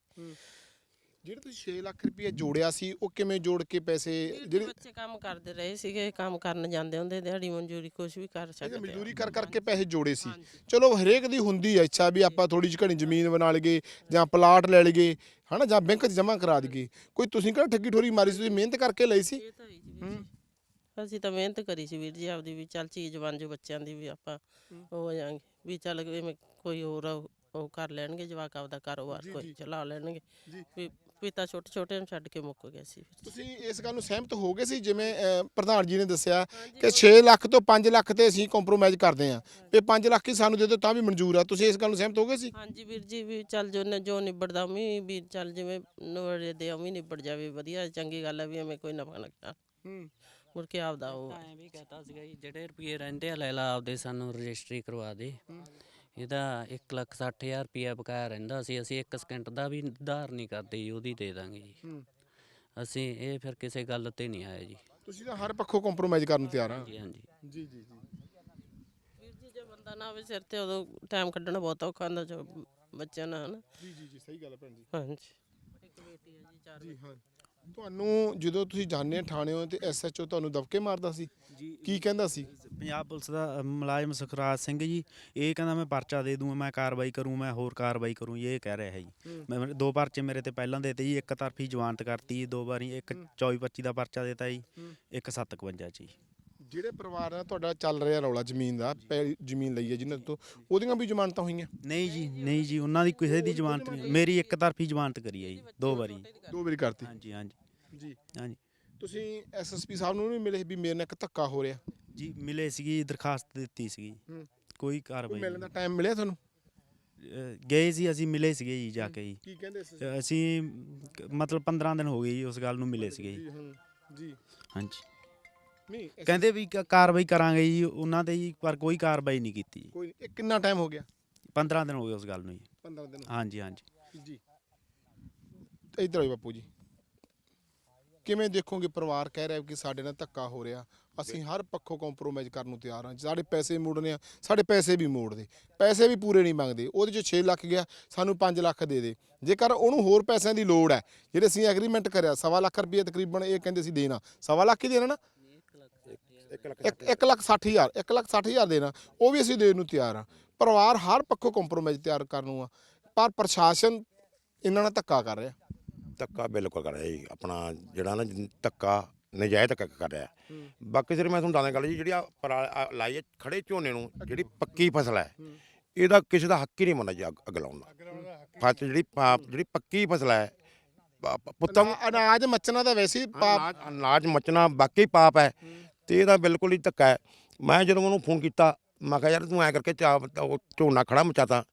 Speaker 1: ਜਿਹੜੇ ਤੁਸੀਂ 6 ਲੱਖ ਰੁਪਏ ਜੋੜਿਆ ਸੀ ਉਹ ਕਿਵੇਂ ਜੋੜ ਕੇ ਪੈਸੇ
Speaker 4: ਜਿਹੜੇ ਬੱਚੇ ਕੰਮ ਕਰਦੇ ਰਹੇ ਸੀਗੇ ਕੰਮ ਕਰਨ ਜਾਂਦੇ ਹੁੰਦੇ ਦਿਹਾੜੀ ਮਨਜ਼ੂਰੀ ਕੁਝ ਵੀ ਕਰ ਸਕਦੇ ਆ।
Speaker 1: ਮਜ਼ਦੂਰੀ ਕਰ ਕਰਕੇ ਪੈਸੇ ਜੋੜੇ ਸੀ। ਚਲੋ ਹਰੇਕ ਦੀ ਹੁੰਦੀ ਹੈ ਇੱਛਾ ਵੀ ਆਪਾਂ ਥੋੜੀ ਜਿਹੀ ਘਣੀ ਜ਼ਮੀਨ ਬਣਾ ਲਈਏ ਜਾਂ ਪਲਾਟ ਲੈ ਲਈਏ ਹਨਾ ਜਾਂ ਬੈਂਕ 'ਚ ਜਮ੍ਹਾਂ ਕਰਾ ਦਈਏ। ਕੋਈ ਤੁਸੀਂ ਕਿਹੜਾ ਠੱਗੀ ਠੋਰੀ ਮਾਰੀ ਸੀ ਤੁਸੀਂ ਮਿਹਨਤ ਕਰਕੇ ਲਈ ਸੀ?
Speaker 4: ਇਹ ਤਾਂ ਹੈ ਜੀ ਵੀਰ ਜੀ। ਅਸੀਂ ਤਾਂ ਮਿਹਨਤ ਕਰੀ ਸੀ ਵੀਰ ਜੀ ਆਪਦੀ ਵੀ ਚੱਲ ਚੀਜ਼ ਬਣ ਜਾਓ ਬੱਚਿਆਂ ਦੀ ਵੀ ਆਪਾਂ ਉਹ ਹੋ ਜਾਾਂਗੇ ਵੀ ਚੱਲ ਐਵੇਂ ਕੋਈ ਹੋਰ ਉਹ ਉਹ ਕਰ ਲੈਣਗੇ ਜਵਾਕ ਆਪਦਾ ਕਾਰੋਬਾਰ ਕੋਈ ਚਲਾ ਲੈਣਗੇ। ਵੀ ਪਿਤਾ ਛੋਟੇ ਛੋਟੇ ਨੂੰ ਛੱਡ ਕੇ ਮੁੱਕ ਗਏ ਸੀ
Speaker 1: ਤੁਸੀਂ ਇਸ ਗੱਲ ਨੂੰ ਸਹਿਮਤ ਹੋ ਗਏ ਸੀ? ਜਿਵੇਂ ਅਹ, ਪ੍ਰਧਾਨ ਜੀ ਨੇ ਦੱਸਿਆ ਕਿ 6 ਲੱਖ ਤੋਂ 5 ਲੱਖ ਤੇ ਅਸੀਂ ਕੰਪਰੋਮਾਈਜ਼ ਕਰਦੇ ਆਂ ਤੇ 5 ਲੱਖ ਹੀ ਸਾਨੂੰ ਦੇ ਦਿਓ ਤਾਂ ਵੀ ਮਨਜ਼ੂਰ ਆ। ਤੁਸੀਂ ਇਸ ਗੱਲ ਨੂੰ ਸਹਿਮਤ ਹੋ ਗਏ ਸੀ?
Speaker 4: ਹਾਂਜੀ ਵੀਰ ਜੀ ਵੀ ਚੱਲ ਜੋ ਨ- ਜੋ ਨਿਬੜਦਾ ਵੀ ਵੀ ਚੱਲ ਜਿਵੇਂ ਨਵੜੇ ਦੇ ਉਵੇਂ ਨਿਬੜ ਜਾਵੇ ਵਧੀਆ ਚੰਗੀ ਗੱਲ ਹੈ ਵੀ ਐਵੇਂ ਕੋਈ ਨਫਾ ਨੁਕਸਾਨ
Speaker 1: ਹੂੰ।
Speaker 4: ਮੁੜ ਕੇ ਆਪਦਾ ਉਹ
Speaker 2: ਐਂ ਵੀ ਕਹਤਾ ਸੀਗਾ ਜੀ ਜਿਹੜੇ ਰੁਪਏ ਰਹਿੰਦੇ ਆ ਲੈ ਲਾ ਆਪਦੇ ਸਾਨੂੰ ਰਜਿਸਟਰੀ ਕਰਵਾ ਦੇ। ਇਹਦਾ 1 ਲੱਖ 60 ਹਜ਼ਾਰ ਰੁਪਇਆ ਬਕਾਇਆ ਰਹਿੰਦਾ ਸੀ ਅਸੀਂ 1 ਸਕਿੰਟ ਦਾ ਵੀ ਉਧਾਰ ਨਹੀਂ ਕਰਦੇ ਜੀ ਉਹਦੀ ਦੇ ਦਾਂਗੇ ਜੀ।
Speaker 1: ਹੂੰ।
Speaker 2: ਅਸੀਂ ਇਹ ਫਿਰ ਕਿਸੇ ਗੱਲ ਤੇ ਨਹੀਂ ਆਏ ਜੀ।
Speaker 1: ਤੁਸੀਂ ਤਾਂ ਹਰ ਪੱਖੋਂ ਕੰਪਰੋਮਾਈਜ਼ ਕਰਨ ਨੂੰ ਤਿਆਰ ਆ।
Speaker 2: ਜੀ ਹਾਂਜੀ।
Speaker 1: ਜੀ ਜੀ ਜੀ।
Speaker 4: ਵੀਰ ਜੀ ਜੇ ਬੰਦਾ ਨਾ ਹੋਵੇ ਸਿਰ ਤੇ ਉਦੋਂ ਟਾਈਮ ਕੱਢਣਾ ਬਹੁਤ ਔਖਾ ਹੁੰਦਾ ਜੋ ਬੱਚਿਆਂ ਨਾਲ ਹਨਾ।
Speaker 1: ਜੀ ਜੀ ਜੀ ਸਹੀ ਗੱਲ ਹੈ ਭੈਣ ਜੀ।
Speaker 4: ਹਾਂਜੀ। ਇੱਕ ਬੇਟੀ ਹੈ ਜੀ ਚਾਰ
Speaker 1: ਜੀ ਹਾਂ। ਤੁਹਾਨੂੰ ਜਦੋਂ ਤੁਸੀਂ ਜਾਣਦੇ ਥਾਣਿਓ ਤੇ ਐਸਐਚਓ ਤੁਹਾਨੂੰ ਦਬਕੇ ਮਾਰਦਾ ਸੀ? ਕੀ ਕਹਿੰਦਾ ਸੀ?
Speaker 5: ਪੰਜਾਬ ਪੁਲਿਸ ਦਾ ਅ, ਮੁਲਾਜ਼ਮ ਸੁਖਰਾਜ ਸਿੰਘ ਜੀ ਇਹ ਕਹਿੰਦਾ ਮੈਂ ਪਰਚਾ ਦੇ ਦੂੰ ਮੈਂ ਕਾਰਵਾਈ ਕਰੂੰ ਮੈਂ ਹੋਰ ਕਾਰਵਾਈ ਕਰੂੰ ਇਹ ਕਹਿ ਰਿਹਾ ਹੈ ਜੀ। ਮੈਂ ਮੈਂ- ਦੋ ਪਰਚੇ ਮੇਰੇ ਤੇ ਪਹਿਲਾਂ ਦੇਤੇ ਜੀ ਇੱਕ ਤਰਫੀ ਜ਼ਮਾਨਤ ਕਰਤੀ ਦੋ ਵਾਰੀ ਇੱਕ 24 25 ਦਾ ਪਰਚਾ ਦੇਤਾ ਜੀ ਇੱਕ 751 ਚ ਜੀ।
Speaker 1: ਜਿਹੜੇ ਪਰਿਵਾਰ ਨਾਲ ਤੁਹਾਡਾ ਚੱਲ ਰਿਹਾ ਰੌਲਾ ਜ਼ਮੀਨ ਦਾ ਪੈ- ਜ਼ਮੀਨ ਲਈ ਹੈ ਜਿਨ੍ਹਾਂ ਤੋਂ ਉਹਦੀਆਂ ਵੀ ਜ਼ਮਾਨਤਾਂ ਹੋਈਆਂ?
Speaker 5: ਨਹੀਂ ਜੀ ਨਹੀਂ ਜੀ ਉਹਨਾਂ ਦੀ ਕਿਸੇ ਦੀ ਜ਼ਮਾਨਤ ਨਹੀਂ ਮੇਰੀ ਇੱਕ ਤਰਫੀ ਜ਼ਮਾਨਤ ਕਰੀ ਹੈ ਜੀ ਦੋ ਵਾਰੀ।
Speaker 1: ਦੋ ਵਾਰੀ ਕਰਤੀ?
Speaker 5: ਹਾਂਜੀ ਹਾਂਜੀ।
Speaker 1: ਜੀ।
Speaker 5: ਹਾਂਜੀ।
Speaker 1: ਤੁਸੀਂ ਐਸਐਸਪੀ ਸਾਹਿਬ ਨੂੰ ਨਹੀਂ ਮਿਲੇ ਵੀ ਮੇਰੇ ਨਾਲ ਇੱਕ ਧੱਕਾ ਹੋ ਰਿਹਾ?
Speaker 5: ਜੀ ਮਿਲੇ ਸੀਗੀ ਦਰਖਾਸਤ ਦਿੱਤੀ ਸੀਗੀ।
Speaker 1: ਹੂੰ।
Speaker 5: ਕੋਈ
Speaker 1: ਕੋਈ
Speaker 5: ਕਾਰਵਾਈ
Speaker 1: ਮਿਲਣ ਦਾ। ਟਾਈਮ ਮਿਲਿਆ ਤੁਹਾਨੂੰ?
Speaker 5: ਅ, ਗਏ ਸੀ ਅਸੀਂ ਮਿਲੇ ਸੀਗੇ ਜੀ ਜਾ ਕੇ ਜੀ।
Speaker 1: ਕੀ ਕਹਿੰਦੇ
Speaker 5: ਅ, ਅਸੀਂ ਕ- ਮਤਲਬ 15 ਦਿਨ ਹੋ ਗਏ ਜੀ ਉਸ ਗੱਲ ਨੂੰ ਮਿਲੇ ਸੀਗੇ ਜੀ। ਹਾਂਜੀ।
Speaker 1: ਨਹੀਂ ਐਸ-
Speaker 5: ਕਹਿੰਦੇ ਵੀ ਕ- ਕਾਰਵਾਈ ਕਰਾਂਗੇ ਜੀ ਉਹਨਾਂ ਤੇ ਜੀ ਪਰ ਕੋਈ ਕਾਰਵਾਈ ਨਹੀਂ ਕੀਤੀ ਜੀ।
Speaker 1: ਕੋਈ ਨਹੀਂ। ਇਹ ਕਿੰਨਾ ਟਾਈਮ ਹੋ ਗਿਆ?
Speaker 5: 15 ਦਿਨ ਹੋ ਗਏ ਉਸ ਗੱਲ ਨੂੰ ਜੀ।
Speaker 1: 15 ਦਿਨ
Speaker 5: ਹਾਂਜੀ ਹਾਂਜੀ।
Speaker 1: ਜੀ। ਇਧਰ ਆਓ ਬਾਪੂ ਜੀ। ਕਿਵੇਂ ਦੇਖੋਗੇ ਪਰਿਵਾਰ ਕਹਿ ਰਿਹਾ ਕਿ ਸਾਡੇ ਨਾਲ ਧੱਕਾ ਹੋ ਰਿਹਾ? ਅਸੀਂ ਹਰ ਪੱਖੋਂ ਕੰਪਰੋਮਾਈਜ਼ ਕਰਨ ਨੂੰ ਤਿਆਰ ਹਾਂ। ਸਾਡੇ ਪੈਸੇ ਮੋੜਨੇ ਆ ਸਾਡੇ ਪੈਸੇ ਵੀ ਮੋੜ ਦੇ ਪੈਸੇ ਵੀ ਪੂਰੇ ਨਹੀਂ ਮੰਗਦੇ। ਉਹਦੇ ਚ 6 ਲੱਖ ਗਿਆ ਸਾਨੂੰ 5 ਲੱਖ ਦੇ ਦੇ। ਜੇਕਰ ਉਹਨੂੰ ਹੋਰ ਪੈਸਿਆਂ ਦੀ ਲੋੜ ਹੈ ਜਿਹੜੇ ਅਸੀਂ ਐਗਰੀਮੈਂਟ ਕਰਿਆ ਸਵਾ ਲੱਖ ਰੁਪਏ ਤਕਰੀਬਨ ਇਹ ਕਹਿੰਦੇ ਸੀ ਦੇਣਾ। ਸਵਾ ਲੱਖ ਹੀ ਦੇਣਾ ਨਾ? ਇੱਕ ਇੱਕ ਲੱਖ 60 ਹਜ਼ਾਰ ਇੱਕ ਲੱਖ 60 ਹਜ਼ਾਰ ਦੇਣਾ ਉਹ ਵੀ ਅਸੀਂ ਦੇਣ ਨੂੰ ਤਿਆਰ ਹਾਂ ਪਰਿਵਾਰ ਹਰ ਪੱਖੋਂ ਕੰਪਰੋਮਾਈਜ਼ ਤਿਆਰ ਕਰਨ ਨੂੰ ਆ ਪਰ ਪ੍ਰਸ਼ਾਸਨ ਇਹਨਾਂ ਨਾਲ ਧੱਕਾ ਕਰ ਰਿਹਾ।
Speaker 6: ਧੱਕਾ ਬਿਲਕੁਲ ਕਰ ਰਿਹਾ ਜੀ ਆਪਣਾ ਜਿਹੜਾ ਨਾ ਧੱਕਾ ਨਜਾਇਜ਼ ਧੱਕਾ ਕਰ ਰਿਹਾ। ਬਾਕੀ ਸਿਰ ਮੈਂ ਤੁਹਾਨੂੰ ਦੱਸਦਾ ਗੱਲ ਜੀ ਜਿਹੜੀ ਆ ਆ ਲਾਈ ਹੈ ਖੜੇ ਝੋਨੇ ਨੂੰ ਜਿਹੜੀ ਪੱਕੀ ਫਸਲ ਹੈ ਇਹਦਾ ਕਿਸੇ ਦਾ ਹੱਕ ਹੀ ਨਹੀਂ ਮੰਨਦਾ ਜੀ ਅੱਗ ਲਾਉਣ ਦਾ। ਫਸਲ ਜਿਹੜੀ ਜਿਹੜੀ ਪੱਕੀ ਫਸਲ ਹੈ ਪੁੱਤਾਂ
Speaker 1: ਅਨਾਜ ਮੱਚਣਾ ਤਾਂ ਵੈਸੇ ਪਾਪ
Speaker 6: ਅਨਾਜ ਮਚਣਾ ਬਾਕੀ ਪਾਪ ਹੈ ਤੇ ਇਹਦਾ ਬਿਲਕੁਲ ਹੀ ਧੱਕਾ ਹੈ। ਮੈਂ ਜਦੋਂ ਉਹਨੂੰ ਫੋਨ ਕੀਤਾ ਮੈਂ ਕਿਹਾ ਯਾਰ ਤੂੰ ਐ ਕਰਕੇ ਚਾ ਉਹ ਝੋਨਾ ਖੜਾ ਮਚਾਤਾ।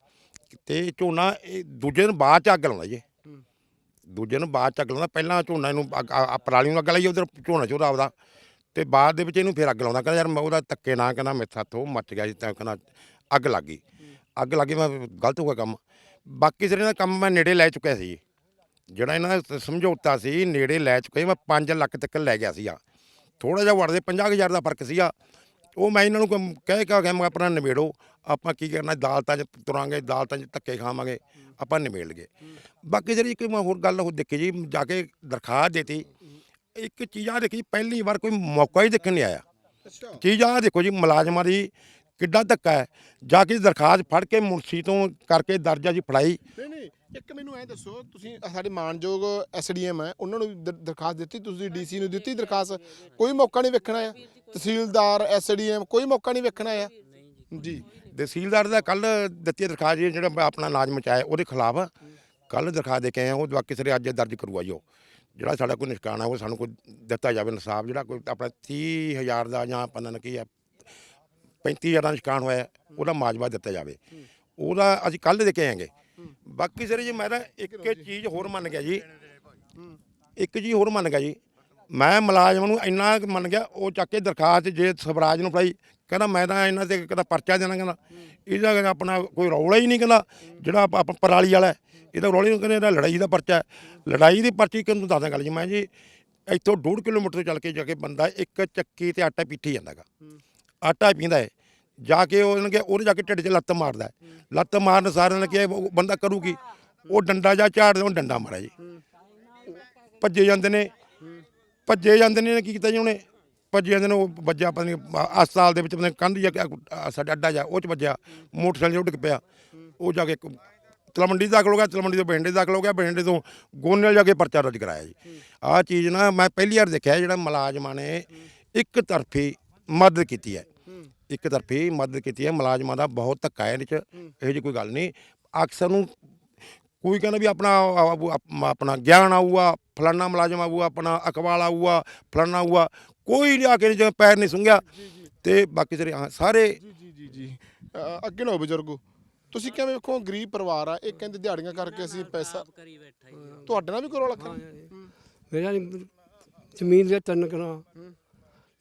Speaker 6: ਤੇ ਝੋਨਾ ਇਹ ਦੂਜੇ ਦਿਨ ਬਾਅਦ ਚ ਅੱਗ ਲਾਉਂਦਾ ਜੀ। ਦੂਜੇ ਨੂੰ ਬਾਅਦ ਚ ਅੱਗ ਲਾਉਂਦਾ। ਪਹਿਲਾਂ ਝੋਨਾ ਇਹਨੂੰ ਅੱਗ- ਆ- ਆ ਪਰਾਲੀ ਨੂੰ ਅੱਗ ਲਾਈ ਉਧਰ ਝੋਨਾ ਚੋਦਾ ਆਪਦਾ ਤੇ ਬਾਅਦ ਦੇ ਵਿੱਚ ਇਹਨੂੰ ਫਿਰ ਅੱਗ ਲਾਉਂਦਾ। ਕਹਿੰਦਾ ਯਾਰ ਮੈਂ ਉਹਦਾ ਧੱਕੇ ਨਾ ਕਹਿੰਦਾ ਮੇਰੇ ਸਾਥੋਂ ਮੱਚ ਗਿਆ ਜੀ ਤਾਂ ਕਹਿੰਦਾ ਅੱਗ ਲੱਗ ਗਈ। ਅੱਗ ਲੱਗੀ ਮੈਂ ਗਲਤ ਹੋ ਗਿਆ ਕੰਮ। ਬਾਕੀ ਸਿਰੇ ਦਾ ਕੰਮ ਮੈਂ ਨੇੜੇ ਲੈ ਚੁੱਕਿਆ ਸੀ। ਜਿਹੜਾ ਇਹਨਾਂ ਦਾ ਸਮਝੌਤਾ ਸੀ ਨੇੜੇ ਲੈ ਚੁੱਕੇ। ਮੈਂ 5 ਲੱਖ ਤੱਕ ਲੈ ਗਿਆ ਸੀਗਾ। ਥੋੜਾ ਜਿਹਾ ਵੜਦੇ 50000 ਦਾ ਫ਼ਰਕ ਸੀਗਾ। ਉਹ ਮੈਂ ਇਹਨਾਂ ਨੂੰ ਕੰਮ- ਕਹਿ ਕੇ ਗਿਆ ਮੈਂ ਆਪਣਾ ਨਿਬੇੜੋ। ਆਪਾਂ ਕੀ ਕਰਨਾ ਅਦਾਲਤਾਂ 'ਚ ਤੁਰਾਂਗੇ ਅਦਾਲਤਾਂ 'ਚ ਧੱਕੇ ਖਾਵਾਂਗੇ ਆਪਾਂ ਨਿਬੇੜ ਲਈਏ। ਬਾਕੀ ਜਿਹੜੀ ਇੱਕ ਮੈਂ ਹੋਰ ਗੱਲ ਹੋ ਦੇਖੀ ਜੀ ਜਾ ਕੇ ਦਰਖਾਸਤ ਦੇਤੀ। ਇੱਕ ਚੀਜ਼ ਆ ਦੇਖੀ ਪਹਿਲੀ ਵਾਰ ਕੋਈ ਮੌਕਾ ਹੀ ਦੇਖਣ ਨਹੀਂ ਆਇਆ। ਚੀਜ਼ ਆ ਦੇਖੋ ਜੀ ਮੁਲਾਜ਼ਮਾਂ ਦੀ ਕਿੱਡਾ ਧੱਕਾ ਹੈ। ਜਾ ਕੇ ਦਰਖਾਸਤ ਫੜ ਕੇ ਮੁਨਸੀ ਤੋਂ ਕਰਕੇ ਦਰਜਾ ਜੀ ਫੜਾਈ।
Speaker 1: ਨਹੀਂ ਨਹੀਂ ਇੱਕ ਮੈਨੂੰ ਐ ਦੱਸੋ ਤੁਸੀਂ ਸਾਡੇ ਮਾਨਯੋਗ ਐਸਡੀਐਮ ਹੈ ਉਹਨਾਂ ਨੂੰ ਵੀ ਦਰ- ਦਰਖਾਸਤ ਦਿੱਤੀ ਤੁਸੀਂ ਡੀਸੀ ਨੂੰ ਦਿੱਤੀ ਦਰਖਾਸਤ। ਕੋਈ ਮੌਕਾ ਨਹੀਂ ਵੇਖਣਾ ਆ ਤਹਿਸੀਲਦਾਰ ਐਸਡੀਐਮ ਕੋਈ ਮੌਕਾ ਨਹੀਂ ਵੇਖਣਾ ਆ ਜੀ।
Speaker 6: ਤਹਿਸੀਲਦਾਰ ਦਾ ਕੱਲ ਦਿੱਤੀ ਦਰਖਾਸਤ ਜੀ ਜਿਹੜਾ ਆਪਣਾ ਨਾਜ ਮਚਾਇਆ ਉਹਦੇ ਖਿਲਾਫ ਕੱਲ ਦਰਖਾਸਤ ਦੇ ਕੇ ਆਏ ਹਾਂ, ਉਹ ਬਾਕੀ ਸਾਰੇ ਅੱਜ ਦਰਜ ਕਰੂਆ ਜੀ ਜਿਹੜਾ ਸਾਡਾ ਕੋਈ ਨਿਸ਼ਕਾਨ ਹੈ ਉਹ ਸਾਨੂੰ ਕੋਈ ਦਿੱਤਾ ਜਾਵੇ ਇਨਸਾਫ ਜਿਹੜਾ ਕੋਈ ਆਪਣਾ 30000 ਦਾ ਜਾਂ ਪਤਾ ਨਾ ਕੀ ਹੈ 35000 ਦਾ ਨਿਸ਼ਕਾਨ ਹੋਇਆ ਉਹਦਾ ਮਾਜਵਾ ਦਿੱਤਾ ਜਾਵੇ। ਉਹਦਾ ਅਸੀਂ ਕੱਲ ਦੇ ਕੇ ਆਏਗੇ। ਬਾਕੀ ਸਾਰੇ ਜੀ ਮੈਂ ਤਾਂ ਇੱਕ ਚੀਜ਼ ਹੋਰ ਮੰਨ ਗਿਆ ਜੀ। ਇੱਕ ਜੀ ਹੋਰ ਮੰਨ ਗਿਆ ਜੀ। ਮੈਂ ਮੁਲਾਜ਼ਮ ਨੂੰ ਇੰਨਾ ਮੰਨ ਗਿਆ ਉਹ ਚੱਕ ਕੇ ਦਰਖਾਸਤ ਜੇ ਸਵਰਾਜ ਨੂੰ ਫੜਾਈ ਕਹਿੰਦਾ ਮੈਂ ਤਾਂ ਇਹਨਾਂ ਤੇ ਕਦਾ ਪਰਚਾ ਦੇਣਾ ਕਹਿੰਦਾ। ਇਹਦਾ ਆਪਣਾ ਕੋਈ ਰੌਲਾ ਹੀ ਨਹੀਂ ਕਹਿੰਦਾ ਜਿਹੜਾ ਆਪਾਂ ਪਰਾਲੀ ਵਾਲਾ ਇਹਦਾ ਰੌਲਾ ਨਹੀਂ ਕਹਿੰਦਾ ਇਹਦਾ ਲੜਾਈ ਦਾ ਪਰਚਾ। ਲੜਾਈ ਦੀ ਪਰਚੀ ਕਿਹਨੂੰ ਦੱਸਦਾ ਗੱਲ ਜੀ ਮੈਂ ਜੀ? ਇੱਥੋਂ 1.5 ਕਿਲੋਮੀਟਰ ਚੱਲ ਕੇ ਜਾ ਕੇ ਬੰਦਾ ਇੱਕ ਚੱਕੀ ਤੇ ਆਟਾ ਪੀਠੀ ਜਾਂਦਾਗਾ। ਆਟਾ ਪੀਂਦਾ ਹੈ। ਜਾ ਕੇ ਉਹਨਾਂ ਕੇ ਉਹਦੇ ਜਾ ਕੇ ਢਿੱਡ 'ਚ ਲੱਤ ਮਾਰਦਾ ਹੈ। ਲੱਤ ਮਾਰਨ ਸਾਰਿਆਂ ਨੇ ਕਿਹਾ ਉਹ ਬੰਦਾ ਕਰੂ ਕੀ ਉਹ ਡੰਡਾ ਜਾਂ ਝਾੜਦੇ ਉਹ ਡੰਡਾ ਮਾਰਿਆ ਜੀ। ਭੱਜੇ ਜਾਂਦੇ ਨੇ। ਭੱਜੇ ਜਾਂਦੇ ਨੇ ਕੀ ਕੀਤਾ ਜੀ ਉਹਨੇ? ਭੱਜੇ ਜਾਂਦੇ ਨੇ ਉਹ ਵੱਜਿਆ ਪਤਾ ਨਹੀਂ ਹਸਪਤਾਲ ਦੇ ਵਿੱਚ ਪਤਾ ਨਹੀਂ ਕੰਧ ਜਾਂ ਕਿਆ, ਸਾਡਾ ਅੱਡਾ ਜਾ ਉਹ ਚ ਵੱਜਿਆ। ਮੋਟਰਸਾਈਕਲ 'ਚ ਡਿੱਗ ਪਿਆ। ਉਹ ਜਾ ਕੇ ਤਲਮੰਡੀ ਦਾਖਲ ਹੋ ਗਿਆ। ਤਲਮੰਡੀ ਤੋਂ ਬੈਂਡੇ ਦਾਖਲ ਹੋ ਗਿਆ। ਬੈਂਡੇ ਤੋਂ ਗੋਨੇਲ ਜਾ ਕੇ ਪਰਚਾ ਦਰਜ ਕਰਾਇਆ ਜੀ। ਆਹ ਚੀਜ਼ ਨਾ ਮੈਂ ਪਹਿਲੀ ਵਾਰ ਦੇਖਿਆ ਜਿਹੜਾ ਮੁਲਾਜ਼ਮਾਂ ਨੇ ਇੱਕ ਤਰਫੀ ਮਦਦ ਕੀਤੀ ਹੈ। ਇੱਕ ਤਰਫੀ ਮਦਦ ਕੀਤੀ ਹੈ ਮੁਲਾਜ਼ਮਾਂ ਦਾ ਬਹੁਤ ਧੱਕਾ ਹੈ ਇਹਦੇ ਚ ਇਹੋ ਜਿਹੀ ਕੋਈ ਗੱਲ ਨਹੀਂ। ਅਕਸਰ ਨੂੰ ਕੋਈ ਕਹਿੰਦਾ ਵੀ ਆਪਣਾ ਆਪਣਾ ਗਿਆਨ ਆਊਗਾ ਫਲਾਨਾ ਮੁਲਾਜ਼ਮ ਆਊਗਾ ਆਪਣਾ ਅਕਵਾਲ ਆਊਗਾ ਫਲਾਨਾ ਆਊਗਾ ਕੋਈ ਨਹੀਂ ਆ ਕੇ ਜਿਵੇਂ ਪੈਰ ਨਹੀਂ ਸੁੰਘਿਆ। ਤੇ ਬਾਕੀ ਸਾਰੇ ਹਾਂ, ਸਾਰੇ
Speaker 1: ਜੀ ਜੀ ਜੀ ਅ, ਅੱਗੇ ਨਾ ਬਜ਼ੁਰਗੋ ਤੁਸੀਂ ਕਿਵੇਂ ਵੇਖੋ ਗਰੀਬ ਪਰਿਵਾਰ ਆ ਇਹ ਕਹਿੰਦੇ ਦਿਹਾੜੀਆਂ ਕਰਕੇ ਅਸੀਂ ਪੈਸਾ
Speaker 2: ਕਰੀ ਬੈਠਾ
Speaker 1: ਤੁਹਾਡੇ ਨਾਲ ਵੀ ਕਰੋ ਲੱਖ
Speaker 7: ਮੇਰਾ ਨੀ- ਜ਼ਮੀਨ ਦੇ ਤਿੰਨ ਕਰਾਂ